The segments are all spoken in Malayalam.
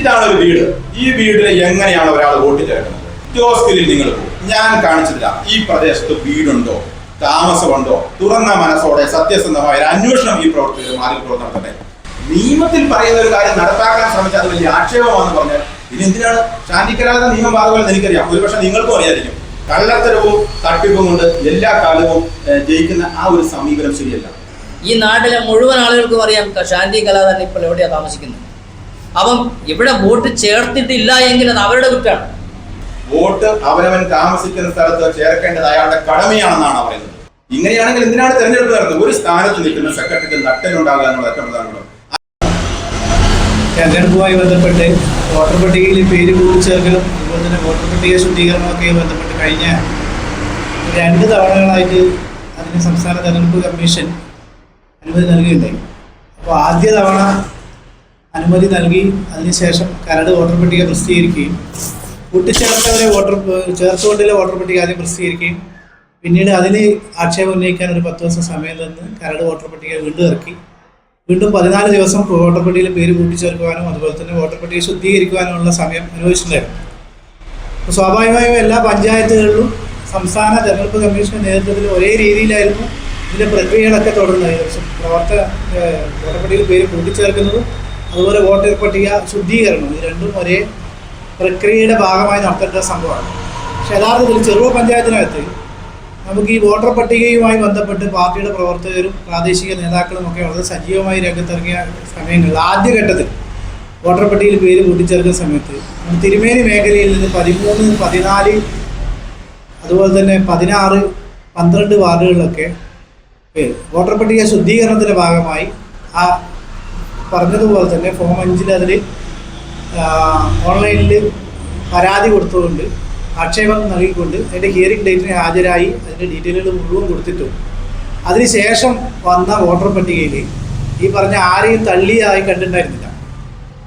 ഇതാണ് ഒരു വീട്. ഈ വീടിന് എങ്ങനെയാണ് ഒരാൾ വോട്ട് ചേർക്കുന്നത്? ജോസ്കിലിൽ നിങ്ങൾ ഞാൻ കാണിച്ചില്ല ഈ പ്രദേശത്ത് വീടുണ്ടോ? താമസമുണ്ടോ? തുറന്ന മനസ്സോടെ സത്യസന്ധമായ ഒരു അന്വേഷണം ഈ പ്രവർത്തകർ മാറിപ്പോൾ നടത്തട്ടെ. നിയമത്തിൽ പറയുന്ന ഒരു കാര്യം നടപ്പാക്കാൻ ശ്രമിച്ച അത് വലിയ ആക്ഷേപമാണെന്ന് പറഞ്ഞാൽ ഇനി എന്തിനാണ് ശാന്തിക്കരാതെ നിയമം ബാധകമെന്ന് എനിക്കറിയാം. ഒരുപക്ഷെ നിങ്ങൾക്കും അറിയാതിരിക്കും കള്ളത്തരവും തട്ടിപ്പും കൊണ്ട് എല്ലാ കാലവും ജയിക്കുന്ന ആ ഒരു സമീപനം ശരിയല്ല. ഈ നാട്ടിലെ മുഴുവൻ ആളുകൾക്കും അറിയാം ശാന്തി കലാധരൻ ഇപ്പോൾ എവിടെയാണ് താമസിക്കുന്നത്. അപ്പം ഇവിടെ വോട്ട് ചേർത്തിട്ടില്ല എങ്കിൽ അത് അവരുടെ കുറ്റമാണ്. വോട്ട് അവനവൻ താമസിക്കുന്ന സ്ഥലത്ത് ചേർക്കേണ്ടത് അയാളുടെ കടമയാണെന്നാണ് പറയുന്നത്. ഇങ്ങനെയാണെങ്കിൽ എന്തിനാണ് തെരഞ്ഞെടുപ്പ് നടത്തുന്നത് ഒരു സ്ഥാനത്ത് നിൽക്കുന്ന സെക്രട്ടറിക്ക് നട്ടലുണ്ടാകുക എന്നുള്ള ഏറ്റവും പ്രധാനമാണ് തെരഞ്ഞെടുപ്പുമായി ബന്ധപ്പെട്ട് വോട്ടർ പട്ടികയിൽ പേര് കൂട്ടിച്ചേർക്കലും അതുപോലെ തന്നെ വോട്ടർ പട്ടിക ശുദ്ധീകരണമൊക്കെ ബന്ധപ്പെട്ട് കഴിഞ്ഞ രണ്ട് തവണകളായിട്ട് അതിന് സംസ്ഥാന തെരഞ്ഞെടുപ്പ് കമ്മീഷൻ അനുമതി നൽകിയിട്ടുണ്ടായി അപ്പോൾ ആദ്യ തവണ അനുമതി നൽകി. അതിനുശേഷം കരട് വോട്ടർ പട്ടിക പ്രസിദ്ധീകരിക്കുകയും കൂട്ടിച്ചേർത്തവരെ വോട്ടർ ചേർത്തുകൊണ്ടുള്ള വോട്ടർ പട്ടിക ആദ്യം പ്രസിദ്ധീകരിക്കുകയും പിന്നീട് അതിന് ആക്ഷേപം ഉന്നയിക്കാൻ ഒരു പത്ത് ദിവസം സമയം തന്ന് കരട് വോട്ടർ പട്ടിക വീണ്ടും ഇറക്കി. വീണ്ടും പതിനാല് ദിവസം വോട്ടർ പട്ടികയിൽ പേര് കൂട്ടിച്ചേർക്കുവാനും അതുപോലെ തന്നെ വോട്ടർ പട്ടിക ശുദ്ധീകരിക്കുവാനുമുള്ള സമയം അനുവദിച്ചിട്ടുണ്ടായിരുന്നു. സ്വാഭാവികമായും എല്ലാ പഞ്ചായത്തുകളിലും സംസ്ഥാന തെരഞ്ഞെടുപ്പ് കമ്മീഷന്റെ നേതൃത്വത്തിൽ ഒരേ രീതിയിലായിരുന്നു ഇതിന്റെ പ്രക്രിയകളൊക്കെ തുടർന്നത് പ്രവർത്തന വോട്ടർ പട്ടികയിൽ പേര് കൂട്ടിച്ചേർക്കുന്നതും അതുപോലെ വോട്ടർ പട്ടിക ശുദ്ധീകരണം. ഇത് രണ്ടും ഒരേ പ്രക്രിയയുടെ ഭാഗമായി നടത്തേണ്ട സംഭവമാണ്. പക്ഷെ യഥാർത്ഥത്തിൽ ചെറുവ പഞ്ചായത്തിനകത്ത് നമുക്ക് ഈ വോട്ടർ പട്ടികയുമായി ബന്ധപ്പെട്ട് പാർട്ടിയുടെ പ്രവർത്തകരും പ്രാദേശിക നേതാക്കളും ഒക്കെ വളരെ സജീവമായി രംഗത്തിറങ്ങിയ സമയങ്ങളിൽ ആദ്യഘട്ടത്തിൽ വോട്ടർ പട്ടികയിൽ പേര് കൂട്ടിച്ചേർക്കുന്ന സമയത്ത് തിരുമേനി മേഖലയിൽ നിന്ന് പതിമൂന്ന് പതിനാല് അതുപോലെ തന്നെ പതിനാറ് പന്ത്രണ്ട് വാർഡുകളിലൊക്കെ വോട്ടർ പട്ടിക ശുദ്ധീകരണത്തിന്റെ ഭാഗമായി ആ പറഞ്ഞതുപോലെ തന്നെ ഫോം അഞ്ചിൽ അതിൽ ഓൺലൈനിൽ പരാതി കൊടുത്തുകൊണ്ട് ആക്ഷേപം നൽകിക്കൊണ്ട് അതിന്റെ ഹിയറിംഗ് ഡേറ്റിന് ഹാജരായി അതിന്റെ ഡീറ്റെയിലുകൾ മുഴുവൻ കൊടുത്തിട്ടും. അതിനുശേഷം വന്ന വോട്ടർ പട്ടികയിൽ ഈ പറഞ്ഞ ആരെയും തള്ളിയായി കണ്ടിട്ടുണ്ടായിരുന്നില്ല.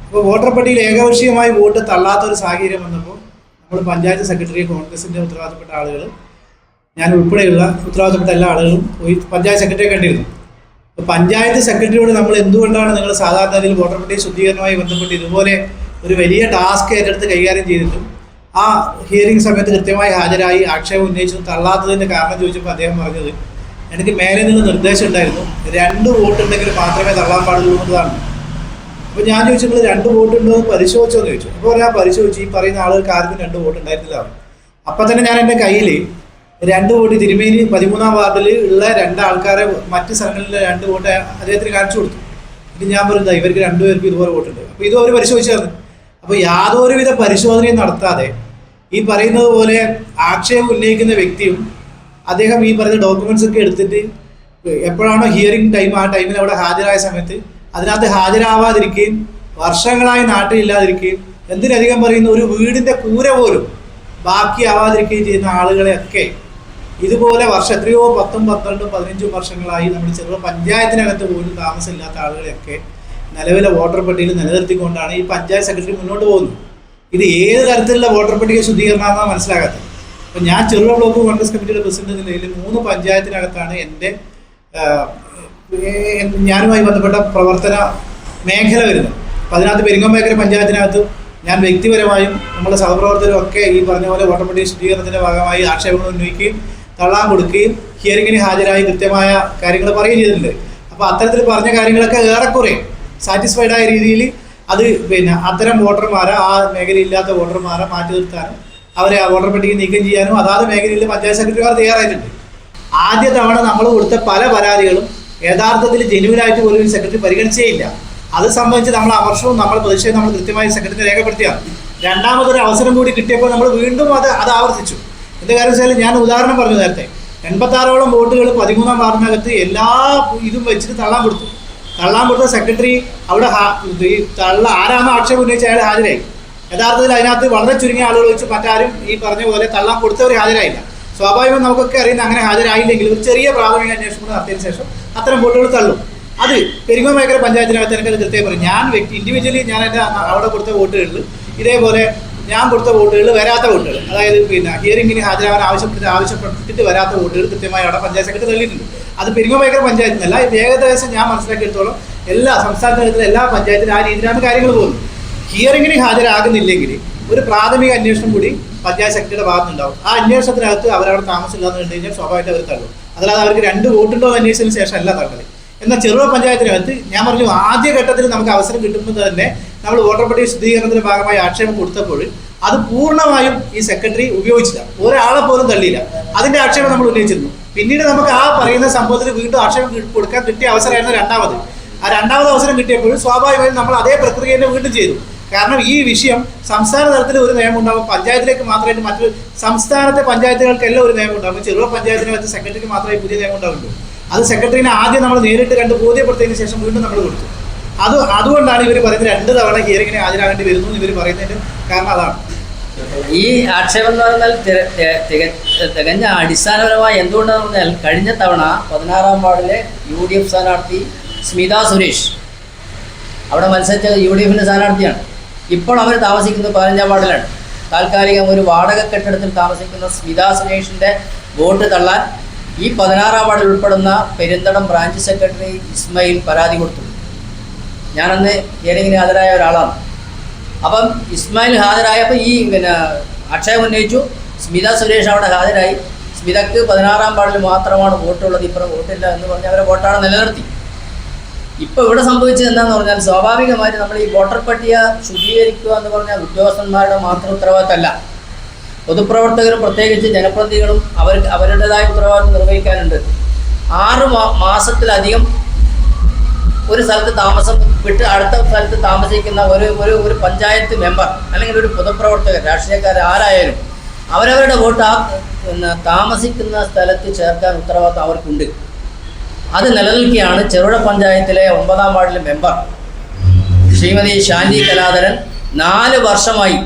അപ്പോൾ വോട്ടർ പട്ടികയിൽ ഏകപക്ഷീയമായി വോട്ട് തള്ളാത്ത ഒരു സാഹചര്യം വന്നപ്പോൾ നമ്മൾ പഞ്ചായത്ത് സെക്രട്ടറി കോൺഗ്രസിന്റെ ഉത്തരവാദിത്തപ്പെട്ട ആളുകൾ ഞാൻ ഉൾപ്പെടെയുള്ള ഉത്തരവാദിത്തപ്പെട്ട എല്ലാ ആളുകളും പോയി പഞ്ചായത്ത് സെക്രട്ടറിയെ കണ്ടിരുന്നു. പഞ്ചായത്ത് സെക്രട്ടറിയോട് നമ്മൾ എന്തുകൊണ്ടാണ് നിങ്ങൾ സാധാരണ രീതിയിൽ വോട്ടർ പട്ടിക ശുദ്ധീകരണവുമായി ബന്ധപ്പെട്ട് ഇതുപോലെ ഒരു വലിയ ടാസ്ക് ഏറ്റെടുത്ത് കൈകാര്യം ചെയ്തിട്ടും ആ ഹിയറിംഗ് സമയത്ത് കൃത്യമായി ഹാജരായി ആക്ഷേപം ഉന്നയിച്ചു തള്ളാത്തതിന്റെ കാരണം ചോദിച്ചപ്പോൾ അദ്ദേഹം പറഞ്ഞത് എനിക്ക് മേലെ നിന്ന് നിർദ്ദേശം ഉണ്ടായിരുന്നു രണ്ട് വോട്ട് ഉണ്ടെങ്കിൽ മാത്രമേ തള്ളാൻ പാടുള്ളൂ എന്നതാണ് അപ്പോൾ ഞാൻ ചോദിച്ചു നിങ്ങൾ രണ്ട് വോട്ട് ഉണ്ടോ എന്ന് പരിശോധിച്ചോ എന്ന് ചോദിച്ചു അപ്പോൾ ഞാൻ പരിശോധിച്ചു ഈ പറയുന്ന ആളുകൾക്ക് ആർക്കും രണ്ട് വോട്ട് ഉണ്ടായിരുന്നില്ല. അപ്പം തന്നെ ഞാൻ എന്റെ കയ്യിൽ രണ്ട് വോട്ട് തിരുമേനി പതിമൂന്നാം വാർഡിൽ ഉള്ള രണ്ട് ആൾക്കാരെ മറ്റ് സ്ഥലങ്ങളിൽ രണ്ട് വോട്ട് അദ്ദേഹത്തിന് കാണിച്ചു കൊടുത്തു. ഇത് ഞാൻ പറയുന്നത് ഇവർക്ക് രണ്ടുപേർക്കും ഇതുപോലെ വോട്ടുണ്ട്. അപ്പോൾ ഇതും അവർ പരിശോധിച്ചായിരുന്നു. അപ്പോൾ യാതൊരുവിധ പരിശോധനയും നടത്താതെ ഈ പറയുന്നത് പോലെ ആക്ഷേപം ഉന്നയിക്കുന്ന വ്യക്തിയും അദ്ദേഹം ഈ പറഞ്ഞ ഡോക്യുമെന്റ്സ് ഒക്കെ എടുത്തിട്ട് എപ്പോഴാണോ ഹിയറിംഗ് ടൈം ആ ടൈമിൽ അവിടെ ഹാജരായ സമയത്ത് അതിനകത്ത് ഹാജരാവാതിരിക്കുകയും വർഷങ്ങളായി നാട്ടിലില്ലാതിരിക്കുകയും എന്തിനധികം പറയുന്ന ഒരു വീടിന്റെ കൂര പോലും ബാക്കിയാവാതിരിക്കുകയും ചെയ്യുന്ന ആളുകളെയൊക്കെ ഇതുപോലെ വർഷം എത്രയോ പത്തും പന്ത്രണ്ടും പതിനഞ്ചും വർഷങ്ങളായി നമ്മുടെ ചെറുപ്പ പഞ്ചായത്തിനകത്ത് പോലും താമസമില്ലാത്ത ആളുകളെയൊക്കെ നിലവിലെ വോട്ടർ പട്ടികയിൽ നിലനിർത്തിക്കൊണ്ടാണ് ഈ പഞ്ചായത്ത് സെക്രട്ടറി മുന്നോട്ട് പോകുന്നത്. ഇത് ഏത് തരത്തിലുള്ള വോട്ടർ പട്ടിക ശുദ്ധീകരണമാണെന്നാണ് മനസ്സിലാകാത്തത്. അപ്പം ഞാൻ ചെറുപ ബ്ലോക്ക് കോൺഗ്രസ് കമ്മിറ്റിയുടെ പ്രസിഡന്റ് നിലയിൽ മൂന്ന് പഞ്ചായത്തിനകത്താണ് എന്റെ ഞാനുമായി ബന്ധപ്പെട്ട പ്രവർത്തന മേഖല വരുന്നത്. അപ്പം അതിനകത്ത് പെരിങ്ങമേക്കര പഞ്ചായത്തിനകത്ത് ഞാൻ വ്യക്തിപരമായും നമ്മുടെ സഹപ്രവർത്തകരും ഒക്കെ ഈ പറഞ്ഞ പോലെ വോട്ടർ പട്ടിക ശുദ്ധീകരണത്തിന്റെ ഭാഗമായി ആക്ഷേപങ്ങൾ ഉന്നയിക്കുകയും തള്ളാൻ കൊടുക്കുകയും ഹിയറിങ്ങിന് ഹാജരായി കൃത്യമായ കാര്യങ്ങൾ പറയുകയും ചെയ്തിട്ടുണ്ട്. അപ്പോൾ അത്തരത്തിൽ പറഞ്ഞ കാര്യങ്ങളൊക്കെ ഏറെക്കുറെ സാറ്റിസ്ഫൈഡ് ആയ രീതിയിൽ അത് പിന്നെ അത്തരം വോട്ടർമാരെ ആ മേഖലയില്ലാത്ത വോട്ടർമാരെ മാറ്റി നിർത്താനും അവരെ ആ വോട്ടർ പട്ടിക നീക്കം ചെയ്യാനും അതാത് മേഖലയിൽ പഞ്ചായത്ത് സെക്രട്ടറിമാർ തയ്യാറായിട്ടുണ്ട്. ആദ്യ തവണ നമ്മൾ കൊടുത്ത പല പരാതികളും യഥാർത്ഥത്തിൽ ജെനുവിനായിട്ട് പോലും സെക്രട്ടറി പരിഗണിച്ചേയില്ല. അത് സംബന്ധിച്ച് നമ്മൾ അമർഷവും നമ്മൾ പ്രതിഷേധം നമ്മൾ കൃത്യമായി സെക്രട്ടറി രേഖപ്പെടുത്തിയാണ്. രണ്ടാമതൊരു അവസരം കൂടി കിട്ടിയപ്പോൾ നമ്മൾ വീണ്ടും അത് അത് ആവർത്തിച്ചു. എന്ത് കാര്യം വെച്ചാൽ ഞാൻ ഉദാഹരണം പറഞ്ഞു നേരത്തെ. എൺപത്താറോളം വോട്ടുകൾ പതിമൂന്നാം വാർഡിനകത്ത് എല്ലാ ഇതും വെച്ചിട്ട് തള്ളാൻ കൊടുത്തു. തള്ളാൻ കൊടുത്ത സെക്രട്ടറി അവിടെ ഈ തള്ള ആരാണോ ആക്ഷേപം ഉന്നയിച്ച അയാൾ ഹാജരായി. യഥാർത്ഥത്തിൽ അതിനകത്ത് വളരെ ചുരുങ്ങിയ ആളുകൾ വെച്ച് മറ്റാരും ഈ പറഞ്ഞ പോലെ തള്ളാൻ കൊടുത്തവർ ഹാജരായില്ല. സ്വാഭാവികം നമുക്കൊക്കെ അറിയുന്ന അങ്ങനെ ഹാജരായില്ലെങ്കിൽ ഒരു ചെറിയ പ്രാഥമിക അന്വേഷണം നടത്തിയതിനു ശേഷം അത്തരം വോട്ടുകൾ തള്ളും. അത് പെരിങ്ങോ മേഖല പഞ്ചായത്തിനകത്ത് എനിക്ക് കൃത്യമായി പറയും. ഞാൻ വ്യക്തി ഇൻഡിവിജ്വലി ഞാൻ എന്റെ അവിടെ കൊടുത്ത വോട്ടുകളിൽ ഇതേപോലെ ഞാൻ കൊടുത്ത വോട്ടുകൾ വരാത്ത വോട്ടുകൾ. അതായത് പിന്നെ ഹിയറിംഗിന് ഹാജരാകാൻ ആവശ്യപ്പെട്ട് ആവശ്യപ്പെട്ടിട്ട് വരാത്ത വോട്ടുകൾ കൃത്യമായി അവിടെ പഞ്ചായത്ത് സെക്രട്ടറി തള്ളിയിട്ടുണ്ട് അത് മേഖല പഞ്ചായത്തിനല്ല ഏകദേശം ഞാൻ മനസ്സിലാക്കിയെടുത്തോളം എല്ലാ സംസ്ഥാന എല്ലാ പഞ്ചായത്തിലും ആ രീതിയിലാണ് കാര്യങ്ങൾ പോകുന്നത്. ഹിയറിംഗിന് ഹാജരാകുന്നില്ലെങ്കിൽ ഒരു പ്രാഥമിക അന്വേഷണം കൂടി പഞ്ചായത്ത് സെക്രട്ടറിയുടെ ഭാഗത്തുനിന്നുണ്ടാവും. ആ അന്വേഷണത്തിനകത്ത് അവരവിടെ താമസമില്ലാന്ന് കണ്ടു കഴിഞ്ഞാൽ സ്വാഭാവികമായിട്ട് അവർ തള്ളും. അതല്ലാതെ അവർക്ക് രണ്ട് വോട്ടുണ്ടോ എന്ന് അന്വേഷിച്ചതിന് ശേഷം അല്ല തള്ളൽ എന്നാൽ ചെറുപ പഞ്ചായത്തിനകത്ത് ഞാൻ പറഞ്ഞു ആദ്യ ഘട്ടത്തിൽ നമുക്ക് അവസരം കിട്ടുമ്പോൾ തന്നെ നമ്മൾ വോട്ടർ പട്ടിക ശുദ്ധീകരണത്തിന്റെ ഭാഗമായി ആക്ഷേപം കൊടുത്തപ്പോൾ അത് പൂർണമായും ഈ സെക്രട്ടറി ഉപയോഗിച്ചില്ല. ഒരാളെ പോലും തള്ളിയില്ല. അതിന്റെ ആക്ഷേപം നമ്മൾ ഉന്നയിച്ചിരുന്നു. പിന്നീട് നമുക്ക് ആ പറയുന്ന സംഭവത്തിൽ വീണ്ടും ആക്ഷേപം കൊടുക്കാൻ കിട്ടിയ അവസരമായിരുന്നു രണ്ടാമത്. ആ രണ്ടാമത് അവസരം കിട്ടിയപ്പോൾ സ്വാഭാവികമായും നമ്മൾ അതേ പ്രക്രിയ തന്നെ വീണ്ടും ചെയ്തു. കാരണം ഈ വിഷയം സംസ്ഥാന തലത്തിൽ ഒരു നിയമം ഉണ്ടാകും പഞ്ചായത്തിലേക്ക് മാത്രമായിട്ട് മറ്റൊരു സംസ്ഥാനത്തെ പഞ്ചായത്തുകൾക്കെല്ലാം ഒരു നിയമം ഉണ്ടാകും ചെറുപ പഞ്ചായത്തിനകത്ത് സെക്രട്ടറിക്ക് മാത്രമേ പുതിയ നിയമം ഉണ്ടാവുള്ളൂ. അത് സെക്രട്ടറിനെ ആദ്യം നമ്മൾ നേരിട്ട് കണ്ട് ബോധ്യപ്പെടുത്തിയതിന് ശേഷം വീണ്ടും നമ്മൾ കൊടുത്തു. അത് അതുകൊണ്ടാണ് ഇവർ പറയുന്നത് രണ്ട് തവണ ഹിയറിങ്ങിന് ഹാജരാകേണ്ടി വരുന്നു ഇവർ പറയുന്നതിന് കാരണം അതാണ്. ഈ ആക്ഷേപം എന്ന് പറഞ്ഞാൽ തികഞ്ഞ അടിസ്ഥാനപരമായി എന്തുകൊണ്ടെന്ന് പറഞ്ഞാൽ കഴിഞ്ഞ തവണ പതിനാറാം വാർഡിലെ യു ഡി എഫ് സ്ഥാനാർത്ഥി സ്മിത സുരേഷ് അവിടെ മത്സരിച്ച യു ഡി എഫിന്റെ സ്ഥാനാർത്ഥിയാണ്. ഇപ്പോൾ അവർ താമസിക്കുന്നത് പതിനഞ്ചാം വാർഡിലാണ്. താൽക്കാലികം ഒരു വാടക കെട്ടിടത്തിൽ താമസിക്കുന്ന സ്മിത സുരേഷിന്റെ വോട്ട് തള്ളാൻ ഈ പതിനാറാം വാർഡിൽ ഉൾപ്പെടുന്ന പെരിന്തടം ബ്രാഞ്ച് സെക്രട്ടറി ഇസ്മയിൽ പരാതി കൊടുത്തു. ഞാനന്ന് ഏതെങ്കിലും ഹാജരായ ഒരാളാണ്. അപ്പം ഇസ്മായിൽ ഹാജരായപ്പോൾ ഈ പിന്നെ അക്ഷയം ഉന്നയിച്ചു. സ്മിത സുരേഷ് അവിടെ ഹാജരായി. സ്മിതക്ക് പതിനാറാം വാർഡിൽ മാത്രമാണ് വോട്ടുള്ളത്. ഇപ്പുറം വോട്ടില്ല എന്ന് പറഞ്ഞ് അവരെ വോട്ടാണ് നിലനിർത്തി. ഇപ്പോൾ ഇവിടെ സംഭവിച്ചത് എന്താണെന്ന് പറഞ്ഞാൽ സ്വാഭാവികമായിട്ട് നമ്മൾ ഈ വോട്ടർ പട്ടിക ശുദ്ധീകരിക്കുക എന്ന് പറഞ്ഞാൽ ഉദ്യോഗസ്ഥന്മാരുടെ മാത്രം ഉത്തരവാദിത്തമല്ല. പൊതുപ്രവർത്തകരും പ്രത്യേകിച്ച് ജനപ്രതിനിധികളും അവർക്ക് അവരുടേതായ ഉത്തരവാദിത്വം നിർവഹിക്കാനുണ്ട്. ആറ് മാസത്തിലധികം ഒരു സ്ഥലത്ത് താമസം വിട്ട് അടുത്ത സ്ഥലത്ത് താമസിക്കുന്ന ഒരു ഒരു ഒരു പഞ്ചായത്ത് മെമ്പർ അല്ലെങ്കിൽ ഒരു പൊതുപ്രവർത്തകർ രാഷ്ട്രീയക്കാർ ആരായാലും അവരവരുടെ വോട്ട് ആ താമസിക്കുന്ന സ്ഥലത്ത് ചേർക്കാൻ ഉത്തരവാദിത്വം അവർക്കുണ്ട്. അത് നിലനിൽക്കുകയാണ് ചെറുപുഴ പഞ്ചായത്തിലെ ഒമ്പതാം വാർഡിലെ മെമ്പർ ശ്രീമതി ശാന്തി കലാധരൻ. നാല് വർഷമായി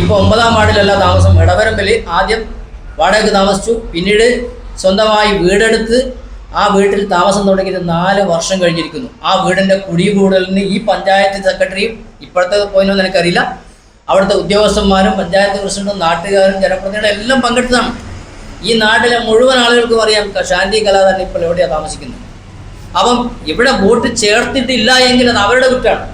ഇപ്പോൾ ഒമ്പതാം വാർഡിലല്ല താമസം. ഇടവരമ്പിൽ ആദ്യം വാടകയ്ക്ക് താമസിച്ചു. പിന്നീട് സ്വന്തമായി വീടെടുത്ത് ആ വീട്ടിൽ താമസം തുടങ്ങിയത് നാല് വർഷം കഴിഞ്ഞിരിക്കുന്നു. ആ വീടിന്റെ കുടികൂടലിന് ഈ പഞ്ചായത്ത് സെക്രട്ടറിയും ഇപ്പോഴത്തെ പോയിനൊന്നും എനിക്കറിയില്ല. അവിടുത്തെ ഉദ്യോഗസ്ഥന്മാരും പഞ്ചായത്ത് പ്രസിഡന്റും നാട്ടുകാരും ജനപ്രതിനിധികളും എല്ലാം പങ്കെടുത്തതാണ്. ഈ നാട്ടിലെ മുഴുവൻ ആളുകൾക്കും അറിയാം ശാന്തി കലാധരൻ ഇപ്പോൾ എവിടെയാണ് താമസിക്കുന്നത്. അപ്പം ഇവിടെ വോട്ട് ചേർത്തിട്ടില്ല എങ്കിൽ അത് അവരുടെ കുറ്റമാണ്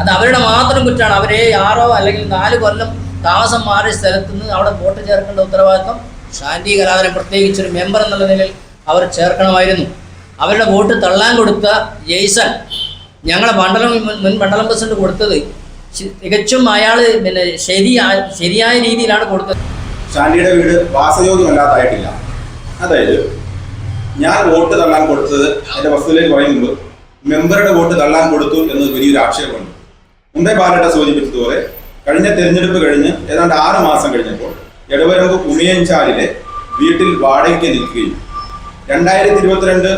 അത് അവരുടെ മാത്രം കുറ്റമാണ് അവരെ ആറോ അല്ലെങ്കിൽ നാല് കൊല്ലം താമസം മാറിയ സ്ഥലത്ത് നിന്ന് അവിടെ വോട്ട് ചേർക്കേണ്ട ഉത്തരവാദിത്വം ശാന്തി പ്രത്യേകിച്ച് ഒരു മെമ്പർ എന്നുള്ള നിലയിൽ അവർ ചേർക്കണമായിരുന്നു. അവരുടെ വോട്ട് തള്ളാൻ കൊടുത്ത ജെയ്സൺ ഞങ്ങളെ മണ്ഡലം മുൻ- മണ്ഡലം പ്രസിഡന്റ് കൊടുത്തത്. തികച്ചും അയാൾ പിന്നെ ശരിയായ ശരിയായ രീതിയിലാണ് കൊടുത്തത്. ഷാൻഡിയുടെ വീട് വാസയോഗ്യമല്ലാതായിട്ടില്ല. അതായത് ഞാൻ വോട്ട് തള്ളാൻ കൊടുത്തത് എന്റെ വസ്തുവിലേക്ക് പറയുമ്പോൾ മെമ്പറുടെ വോട്ട് തള്ളാൻ കൊടുത്തു എന്നത് വലിയൊരു ആക്ഷേപമുണ്ട് മുംബൈ ബാലട്ട സൂചിപ്പിച്ചതുപോലെ കഴിഞ്ഞ തെരഞ്ഞെടുപ്പ് കഴിഞ്ഞ് ഏതാണ്ട് ആറ് മാസം കഴിഞ്ഞപ്പോൾ എടവരമ്പ് ഉമിയഞ്ചാലിലെ വീട്ടിൽ വാടകയ്ക്ക് നിൽക്കുകയും രണ്ടായിരത്തി ഇരുപത്തിരണ്ട്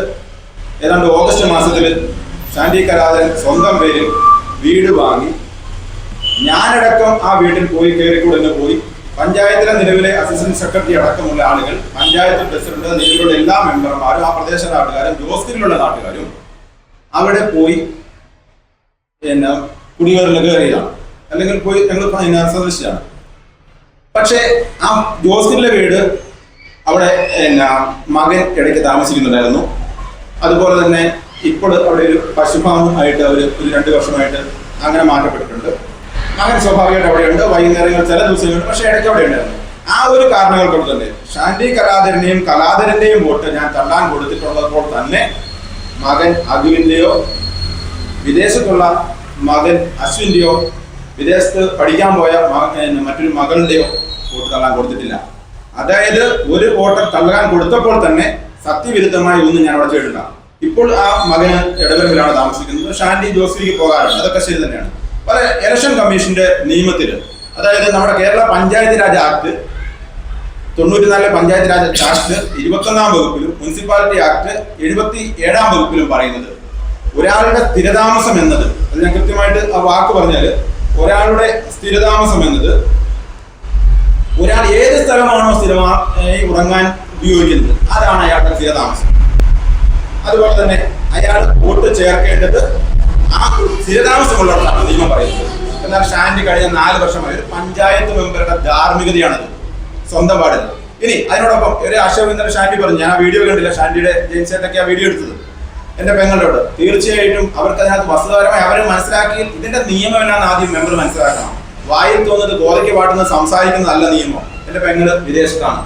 ഏതാണ്ട് ഓഗസ്റ്റ് മാസത്തിൽ ശാന്തി കലാതൻ സ്വന്തം പേരിൽ വീട് വാങ്ങി ഞാനടക്കം ആ വീട്ടിൽ പോയി കയറിക്കൂടെ പോയി. പഞ്ചായത്തിലെ നിലവിലെ അസിസ്റ്റന്റ് സെക്രട്ടറി അടക്കമുള്ള ആളുകൾ പഞ്ചായത്ത് പ്രസിഡന്റ് നിലവിലുള്ള എല്ലാ മെമ്പർമാരും ആ പ്രദേശ നാട്ടുകാരും ജോസ്കിലുള്ള നാട്ടുകാരും അവിടെ പോയി പിന്നെ കുടിവേറിൽ കയറിയതാണ്. അല്ലെങ്കിൽ പോയി ഞങ്ങൾ സന്ദർശിച്ചാണ് പക്ഷേ ആ ജോസ്തിന്റെ വീട് അവിടെ എന്നാ മകൻ ഇടയ്ക്ക് താമസിക്കുന്നുണ്ടായിരുന്നു. അതുപോലെ തന്നെ ഇപ്പോൾ അവിടെ ഒരു പശുഫാം ആയിട്ട് അവർ ഒരു രണ്ട് വർഷമായിട്ട് അങ്ങനെ മാറ്റപ്പെട്ടിട്ടുണ്ട്. മകൻ സ്വാഭാവികമായിട്ട് അവിടെയുണ്ട്. വൈകുന്നേരങ്ങൾ ചില ദിവസങ്ങളുണ്ട്. പക്ഷേ ഇടയ്ക്ക് അവിടെ ഉണ്ടായിരുന്നു. ആ ഒരു കാരണങ്ങൾ കൊണ്ട് തന്നെ ഷാൻഡി കലാധരനെയും കലാധരന്റെയും വോട്ട് ഞാൻ തള്ളാൻ കൊടുത്തിട്ടുള്ളപ്പോൾ തന്നെ മകൻ അഖിലിന്റെയോ വിദേശത്തുള്ള മകൻ അശ്വിന്റെയോ വിദേശത്ത് പഠിക്കാൻ പോയ മറ്റൊരു മകളുടെയോ വോട്ട് തള്ളാൻ കൊടുത്തിട്ടില്ല. അതായത് ഒരു വോട്ടർ തള്ളാൻ കൊടുത്തപ്പോൾ തന്നെ സത്യവിരുദ്ധമായി ഒന്നും ഞാൻ അവിടെ ചെയ്തിട്ടില്ല ഇപ്പോൾ ആ മകന് ഇടവരമ്പിലാണ് താമസിക്കുന്നത്. ഷാൻഡി ജോസിലേക്ക് പോകാറുണ്ട്. അതൊക്കെ ശരി തന്നെയാണ്. പല ഇലക്ഷൻ കമ്മീഷന്റെ നിയമത്തിൽ അതായത് നമ്മുടെ കേരള പഞ്ചായത്ത് രാജ് ആക്ട് തൊണ്ണൂറ്റിനാലിലെ പഞ്ചായത്ത് രാജ് ആക്ട് ഇരുപത്തൊന്നാം വകുപ്പിലും മുനിസിപ്പാലിറ്റി ആക്ട് എഴുപത്തി ഏഴാം വകുപ്പിലും പറയുന്നത് ഒരാളുടെ സ്ഥിരതാമസം എന്നത് അത് ഞാൻ കൃത്യമായിട്ട് ആ വാക്ക് പറഞ്ഞാൽ ഒരാളുടെ സ്ഥിരതാമസം എന്നത് ഒരാൾ ഏത് സ്ഥലമാണോ സ്ഥിരമായി ഉറങ്ങാൻ ഉപയോഗിക്കുന്നത് അതാണ് അയാളുടെ സ്ഥിരതാമസം. അതുപോലെ തന്നെ അയാൾ വോട്ട് ചേർക്കേണ്ടത് ആ സ്ഥിരതാമസമുള്ളവരാണ് നിയമം പറയുന്നത്. എന്നാൽ ഷാൻഡി കഴിഞ്ഞ നാല് വർഷമായി ഒരു പഞ്ചായത്ത് മെമ്പറുടെ ധാർമ്മികതയാണത് സ്വന്തം പാടില്ല ഇനി അതിനോടൊപ്പം ഒരു ഇന്നലെ ഷാൻഡി പറഞ്ഞു ഞാൻ ആ വീഡിയോ കണ്ടില്ല ഷാൻഡിയുടെ ജെയിൻസേട്ടൊക്കെ ആ വീഡിയോ എടുത്തത്. എന്റെ പെങ്ങളോട് തീർച്ചയായിട്ടും അവർക്ക് അതിനകത്ത് വസ്തുതപരമായി അവർ മനസ്സിലാക്കി ഇതിന്റെ നിയമം എന്നാണ് ആദ്യം മെമ്പർ മനസ്സിലാക്കണം. വായിൽ തോന്നുന്നത് ഗോതയ്ക്ക് സംസാരിക്കുന്ന സംസാരിക്കുന്നതല്ല നിയമം. എന്റെ പെങ്ങൾ വിദേശത്താണ്.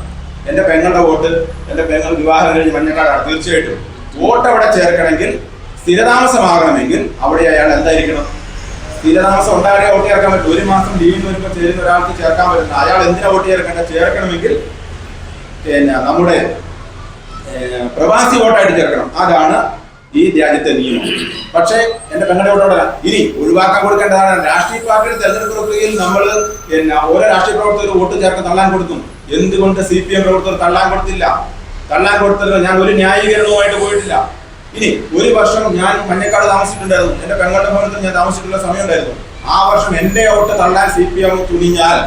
എന്റെ പെങ്ങളുടെ വോട്ട് എന്റെ പെങ്ങൾ വിവാഹം കഴിഞ്ഞ് മഞ്ഞക്കാടാണ് തീർച്ചയായിട്ടും. വോട്ട് അവിടെ ചേർക്കണമെങ്കിൽ സ്ഥിരതാമസമാകണമെങ്കിൽ അവിടെ അയാൾ എന്തായിരിക്കണം? സ്ഥിരതാമസം ഉണ്ടായാലേ വോട്ട് ചേർക്കാൻ പറ്റും. ഒരു മാസം ലീവിന് വരുമ്പോൾ ചേരുന്ന ഒരാൾക്ക് ചേർക്കാൻ പറ്റുന്ന അയാൾ എന്തിനാ വോട്ട് ചേർക്കേണ്ട ചേർക്കണമെങ്കിൽ പിന്നെ നമ്മുടെ പ്രവാസി വോട്ടായിട്ട് ചേർക്കണം. അതാണ് ഈ രാജ്യത്തെ നിയമം. പക്ഷേ എന്റെ പെങ്ങളുടെ ഇനി ഒഴിവാക്കാൻ കൊടുക്കേണ്ടതാണ്. രാഷ്ട്രീയ പാർട്ടിയുടെ തെരഞ്ഞെടുപ്പ് പ്രക്രിയയിൽ നമ്മൾ ഓരോ രാഷ്ട്രീയ പ്രവർത്തകർ വോട്ട് ചേർത്ത് തള്ളാൻ കൊടുക്കും. എന്തുകൊണ്ട് സി പി എം പ്രവർത്തകർ തള്ളാൻ കൊടുത്തില്ല? തള്ളാൻ കൊടുത്തത് ഞാൻ ഒരു ന്യായീകരണവുമായിട്ട് പോയിട്ടില്ല. ഇനി ഒരു വർഷം ഞാൻ മഞ്ഞക്കാട് താമസിച്ചിട്ടുണ്ടായിരുന്നു. എന്റെ പെങ്ങളുടെ ഭവനത്തിൽ ഞാൻ താമസിച്ചിട്ടുള്ള സമയമുണ്ടായിരുന്നു. ആ വർഷം എന്റെ വോട്ട് തള്ളാൻ സി പി എം തുനിഞ്ഞാൽ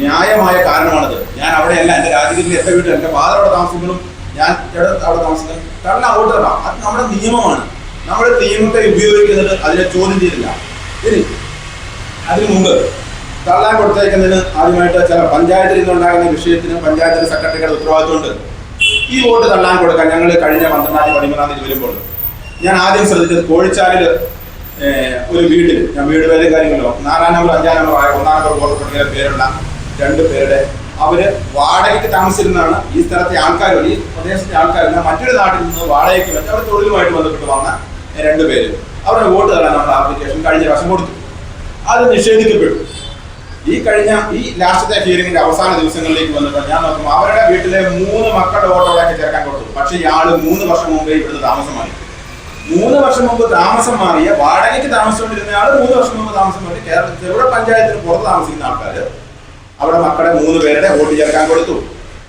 ന്യായമായ കാരണമാണത്. ഞാൻ അവിടെയല്ല. എന്റെ രാജ്യത്തിൽ എന്റെ വീട്ടിൽ എന്റെ ഫാദറോടെ താമസിക്കുന്നു ഞാൻ അവിടെ താമസിക്കുന്നത്? തള്ള ഔട്ട് അത് നമ്മുടെ നിയമമാണ്. നമ്മുടെ നിയമത്തെ ഉപയോഗിക്കുന്നത് അതിനെ ചോദ്യം ചെയ്തില്ല. ഇനി അതിനു മുമ്പ് തള്ളാൻ കൊടുത്തേക്കുന്നതിന് ആദ്യമായിട്ട് ചില പഞ്ചായത്തിൽ നിന്നുണ്ടാകുന്ന വിഷയത്തിന് പഞ്ചായത്തിലെ സെക്രട്ടറിയുടെ ഉത്തരവാദിത്വമുണ്ട്. ഈ വോട്ട് തള്ളാൻ കൊടുക്കാൻ ഞങ്ങൾ കഴിഞ്ഞ പന്ത്രണ്ടാം തീയതി പതിമൂന്നാം തീയതി വരുമ്പോൾ ഞാൻ ആദ്യം ശ്രദ്ധിച്ചത് കോഴിച്ചാലിൽ ഒരു വീട്ടിൽ ഞാൻ വീട് പേരും കാര്യങ്ങളോ നാലാം നമ്പർ അഞ്ചാം നമ്പർ ആയ ഒന്നാം നമ്പർ പട്ടികയിലെ പേരുള്ള രണ്ട് പേരുടെ അവർ വാടകയ്ക്ക് താമസിച്ചിരുന്നാണ് ഈ സ്ഥലത്തെ ആൾക്കാർ ഈ പ്രദേശത്തെ ആൾക്കാരല്ല മറ്റൊരു നാട്ടിൽ നിന്ന് വാടകയ്ക്ക് വെച്ച് അവർ തൊഴിലുമായിട്ട് ബന്ധപ്പെട്ട് വന്ന രണ്ടുപേര്. അവരുടെ വോട്ട് തരാൻ നമ്മുടെ ആപ്ലിക്കേഷൻ കഴിഞ്ഞ പ്രാവശ്യം കൊടുത്തു. അത് നിഷേധിക്കപ്പെട്ടു. ഈ കഴിഞ്ഞ ഈ ലാസ്റ്റത്തെ ഹിയറിംഗിന്റെ അവസാന ദിവസങ്ങളിലേക്ക് വന്നപ്പോൾ ഞാൻ നോക്കുമ്പോൾ അവരുടെ വീട്ടിലെ മൂന്ന് മക്കളുടെ വോട്ടോടൊക്കെ ചേർക്കാൻ കൊടുത്തു. പക്ഷെ ഇയാൾ മൂന്ന് വർഷം മുമ്പേ ഇവിടുന്ന് താമസം മാറി. മൂന്ന് വർഷം മുമ്പ് താമസം മാറിയ വാടകയ്ക്ക് താമസിച്ചുകൊണ്ടിരുന്ന ആൾ മൂന്ന് വർഷം മുമ്പ് താമസം മാറി. കേരളത്തിൽ ചെറുപുഴ പഞ്ചായത്തിന് പുറത്ത് താമസിക്കുന്ന ആൾക്കാര് അവിടെ മക്കളെ മൂന്ന് പേരുടെ വോട്ട് ചേർക്കാൻ കൊടുത്തു.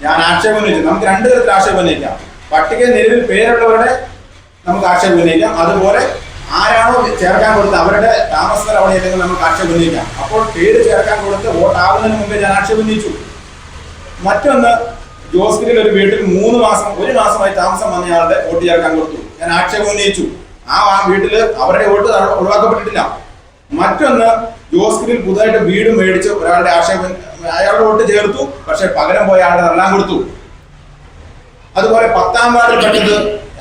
ഞാൻ ആക്ഷേപം ഉന്നയിച്ചു നമുക്ക് രണ്ട് തരത്തിൽ ആക്ഷേപം ഉന്നയിക്കാം പട്ടികയിൽ നിലവിൽ പേരുള്ളവരുടെ നമുക്ക് ആക്ഷേപം ഉന്നയിക്കാം അതുപോലെ ആരാണോ ചേർക്കാൻ കൊടുത്ത് അവരുടെ താമസസ്ഥലം അവിടെ നമുക്ക് ആക്ഷേപം ഉന്നയിക്കാം അപ്പോൾ പേര് ചേർക്കാൻ കൊടുത്ത് വോട്ട് ആകുന്നതിന് മുമ്പേ ഞാൻ ആക്ഷേപം ഉന്നയിച്ചു മറ്റൊന്ന് ജോസ്കിരിൽ ഒരു വീട്ടിൽ മൂന്ന് മാസം ഒരു മാസമായി താമസം വന്നയാളുടെ വോട്ട് ചേർക്കാൻ കൊടുത്തു. ഞാൻ ആക്ഷേപം ഉന്നയിച്ചു ആ ആ വീട്ടിൽ അവരുടെ വോട്ട് ഒഴിവാക്കപ്പെട്ടിട്ടില്ല. മറ്റൊന്ന് ജോസ്കിരിൽ പുതുതായിട്ട് വീട് മേടിച്ച് ഒരാളുടെ ആക്ഷേപം അയാളുടെ വോട്ട് ചേർത്തു പക്ഷെ പകരം പോയ ആളുടെ എല്ലാം കൊടുത്തു. അതുപോലെ പത്താം വാർഡിൽ പെട്ടത്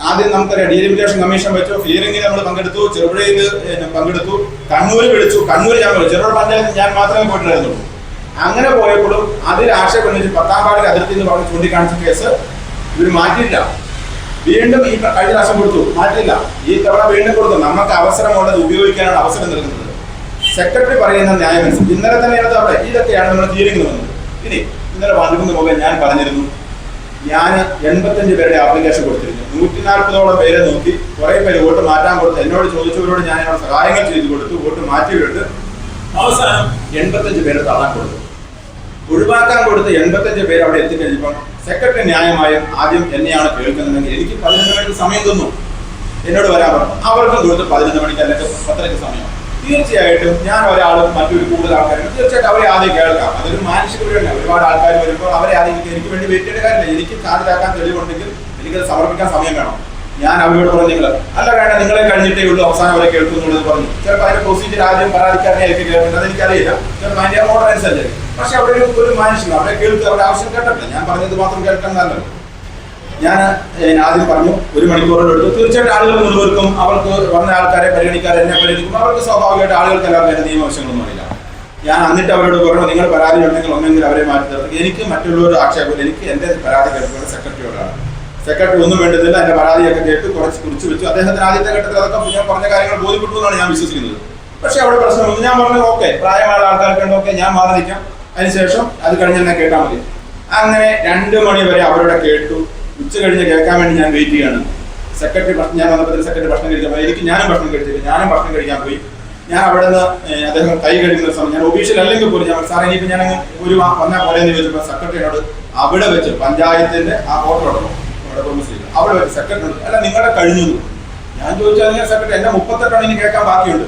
ആദ്യം നമുക്കറിയാം ഡീലിമിറ്റേഷൻ കമ്മീഷൻ വെച്ചു ഹിയറിംഗിൽ നമ്മൾ പങ്കെടുത്തു ചെറുപുഴയിൽ പങ്കെടുത്തു കണ്ണൂർ വിളിച്ചു കണ്ണൂർ ഞാൻ വിളിച്ചു ചെറുപുഴ പഞ്ചായത്തിൽ ഞാൻ മാത്രമേ പോയിട്ടുണ്ടായിരുന്നുള്ളൂ. അങ്ങനെ പോയപ്പോഴും അതിൽ ഉന്നയിച്ച് പത്താം വാർഡിൽ അതിർത്തി എന്ന് പറഞ്ഞ് ചൂണ്ടിക്കാണിച്ച കേസ് ഇവർ മാറ്റിയില്ല. വീണ്ടും ഈ കഴിഞ്ഞ പ്രാവശ്യം കൊടുത്തു മാറ്റിയില്ല. ഈ തവണ വീണ്ടും കൊടുത്തു. നമുക്ക് അവസരമുള്ളത് ഉപയോഗിക്കാനാണ് അവസരം നൽകുന്നത്. സെക്രട്ടറി പറയുന്ന ന്യായം അനുസരിച്ച് ഇന്നലെ തന്നെയാണ് അവിടെ ഇതൊക്കെയാണ് നമ്മൾ തീരുന്നത് ഇനി ഇന്നലെ വന്നിരുന്ന മുമ്പേ ഞാൻ പറഞ്ഞിരുന്നു. ഞാൻ എൺപത്തഞ്ച് പേരുടെ ആപ്ലിക്കേഷൻ കൊടുത്തിരുന്നു. നൂറ്റി നാൽപ്പതോളം പേരെ നോക്കി കുറെ പേര് വോട്ട് മാറ്റാൻ കൊടുത്തു എന്നോട് ചോദിച്ചവരോട് ഞാൻ എന്നോട് സഹായങ്ങൾ ചെയ്തു കൊടുത്തു വോട്ട് മാറ്റി വിട്ട് അവസാനം എൺപത്തഞ്ച് പേരെ തള്ളാൻ കൊടുത്തു. ഒഴിവാക്കാൻ കൊടുത്ത് എൺപത്തഞ്ച് പേര് അവിടെ എത്തിക്കഴിഞ്ഞപ്പം സെക്രട്ടറി ന്യായമായും ആദ്യം എന്നെയാണ് കേൾക്കുന്നതെങ്കിൽ എനിക്ക് പതിനൊന്ന് മണിക്ക് സമയം തന്നു. എന്നോട് വരാൻ പറഞ്ഞു. അവർക്കും കൊടുത്ത് പതിനൊന്ന് മണിക്ക് അല്ലെങ്കിൽ പത്തരയ്ക്ക് സമയം. തീർച്ചയായിട്ടും ഞാൻ ഒരാളും മറ്റൊരു കൂടുതൽ ആൾക്കാരും തീർച്ചയായിട്ടും അവരെ ആദ്യം കേൾക്കാം. അതൊരു മാനുഷിക പരിപാടിയാണ്. ഒരുപാട് ആൾക്കാർ വരുമ്പോൾ അവരെ ആദ്യം എനിക്ക് വേണ്ടി വെയിറ്റ് ചെയ്യേണ്ട കാര്യമില്ല. എനിക്ക് കാതിലാക്കാൻ തെളിവുണ്ടെങ്കിൽ എനിക്കത് സമർപ്പിക്കാൻ സമയം വേണം. ഞാൻ അവരോട് പറഞ്ഞു നിങ്ങൾ അല്ല വേണ്ട നിങ്ങളെ കഴിഞ്ഞിട്ടേ ഉള്ളൂ. അവസാനം അവരെ കേൾക്കും എന്നുള്ളത് പറഞ്ഞു. ചിലപ്പോൾ അതിന്റെ പ്രൊസീജിയർ ആദ്യം പരാതിക്കാരനെ ആയിരിക്കും കേൾക്കുന്നത് അതെനിക്കറിയില്ല ചിലപ്പോൾ അതിന്റെ ഓർഡർ അനുസരിച്ച് പക്ഷെ അവിടെ ഒരു ഒരു അവരെ കേൾക്കുക അവരുടെ ആവശ്യം കേട്ടിട്ടില്ല. ഞാൻ പറഞ്ഞത് മാത്രം കേൾക്കാൻ നല്ലത് ഞാൻ ആദ്യം പറഞ്ഞു ഒരു മണിക്കൂറോട് എടുത്തു. തീർച്ചയായിട്ടും ആളുകൾ മുഴുവർക്കും അവർക്ക് വന്ന ആൾക്കാരെ പരിഗണിക്കാതെ എന്നെ പരിഗണിക്കും അവർക്ക് സ്വാഭാവികമായിട്ട് ആളുകൾക്ക് എല്ലാവരും എന്റെ നിയമവശങ്ങളൊന്നും അറിയില്ല ഞാൻ എന്നിട്ട് അവരോട് പറഞ്ഞു നിങ്ങൾ പരാതി ഉണ്ടെങ്കിൽ ഒന്നെങ്കിൽ അവരെ മാറ്റി തരണം എനിക്ക് മറ്റുള്ളവരുടെ ആക്ഷേപം എനിക്ക് എന്റെ പരാതി കേൾക്കുന്നത് സെക്രട്ടറിയോടാണ്. സെക്രട്ടറി ഒന്നും വേണ്ടതില്ല എന്റെ പരാതിയൊക്കെ കേട്ട് കുറച്ച് കുറിച്ച് വെച്ചു. അദ്ദേഹത്തിന് ആദ്യത്തെ ഘട്ടത്തിൽ അതൊക്കെ ഞാൻ പറഞ്ഞ കാര്യങ്ങൾ ബോധ്യപ്പെട്ടു എന്നാണ് ഞാൻ വിശ്വസിക്കുന്നത്. പക്ഷെ അവിടെ പ്രശ്നമൊന്നും ഞാൻ പറഞ്ഞു ഓക്കെ പ്രായമായ ആൾക്കാർക്ക് ഉണ്ടോ ഞാൻ മാറി നിൽക്കാം അതിനുശേഷം അത് കഴിഞ്ഞ് എന്നെ കേട്ടാൽ മതി. അങ്ങനെ രണ്ട് മണി വരെ അവരോട് കേട്ടു. ഉച്ച കഴിഞ്ഞ് കേൾക്കാൻ വേണ്ടി ഞാൻ വെയിറ്റ് ചെയ്യാണ്. സെക്രട്ടറി ഭക്ഷണം ഞാൻ വന്നപ്പോൾ സെക്രട്ടറി ഭക്ഷണം കഴിക്കാൻ എനിക്ക് ഞാനും ഭക്ഷണം കഴിച്ചില്ല. ഞാനും ഭക്ഷണം കഴിക്കാൻ പോയി. ഞാൻ അവിടെ നിന്ന് അദ്ദേഹം കൈ കഴിക്കുന്ന സമയം ഞാൻ ഒഫീഷ്യൽ അല്ലെങ്കിൽ പോലും ഞാൻ സാറേ ഇനിയിപ്പോൾ ഞാൻ ഒരു വന്നാൽ പോലെ എന്ന് ചോദിച്ചപ്പോൾ സെക്രട്ടറിയോട് അവിടെ വെച്ച് പഞ്ചായത്തിന്റെ ആ ഹോട്ടൽ ഉണ്ടല്ലോ അവിടെ തോമസിൽ അവിടെ വെച്ച് സെക്രട്ടറി അല്ല നിങ്ങളുടെ കഴിഞ്ഞു. ഞാൻ ചോദിച്ചാൽ ഞാൻ സെക്രട്ടറി എന്റെ മുപ്പത്തെട്ടാണ് ഇനി കേൾക്കാൻ ബാക്കിയുണ്ട്.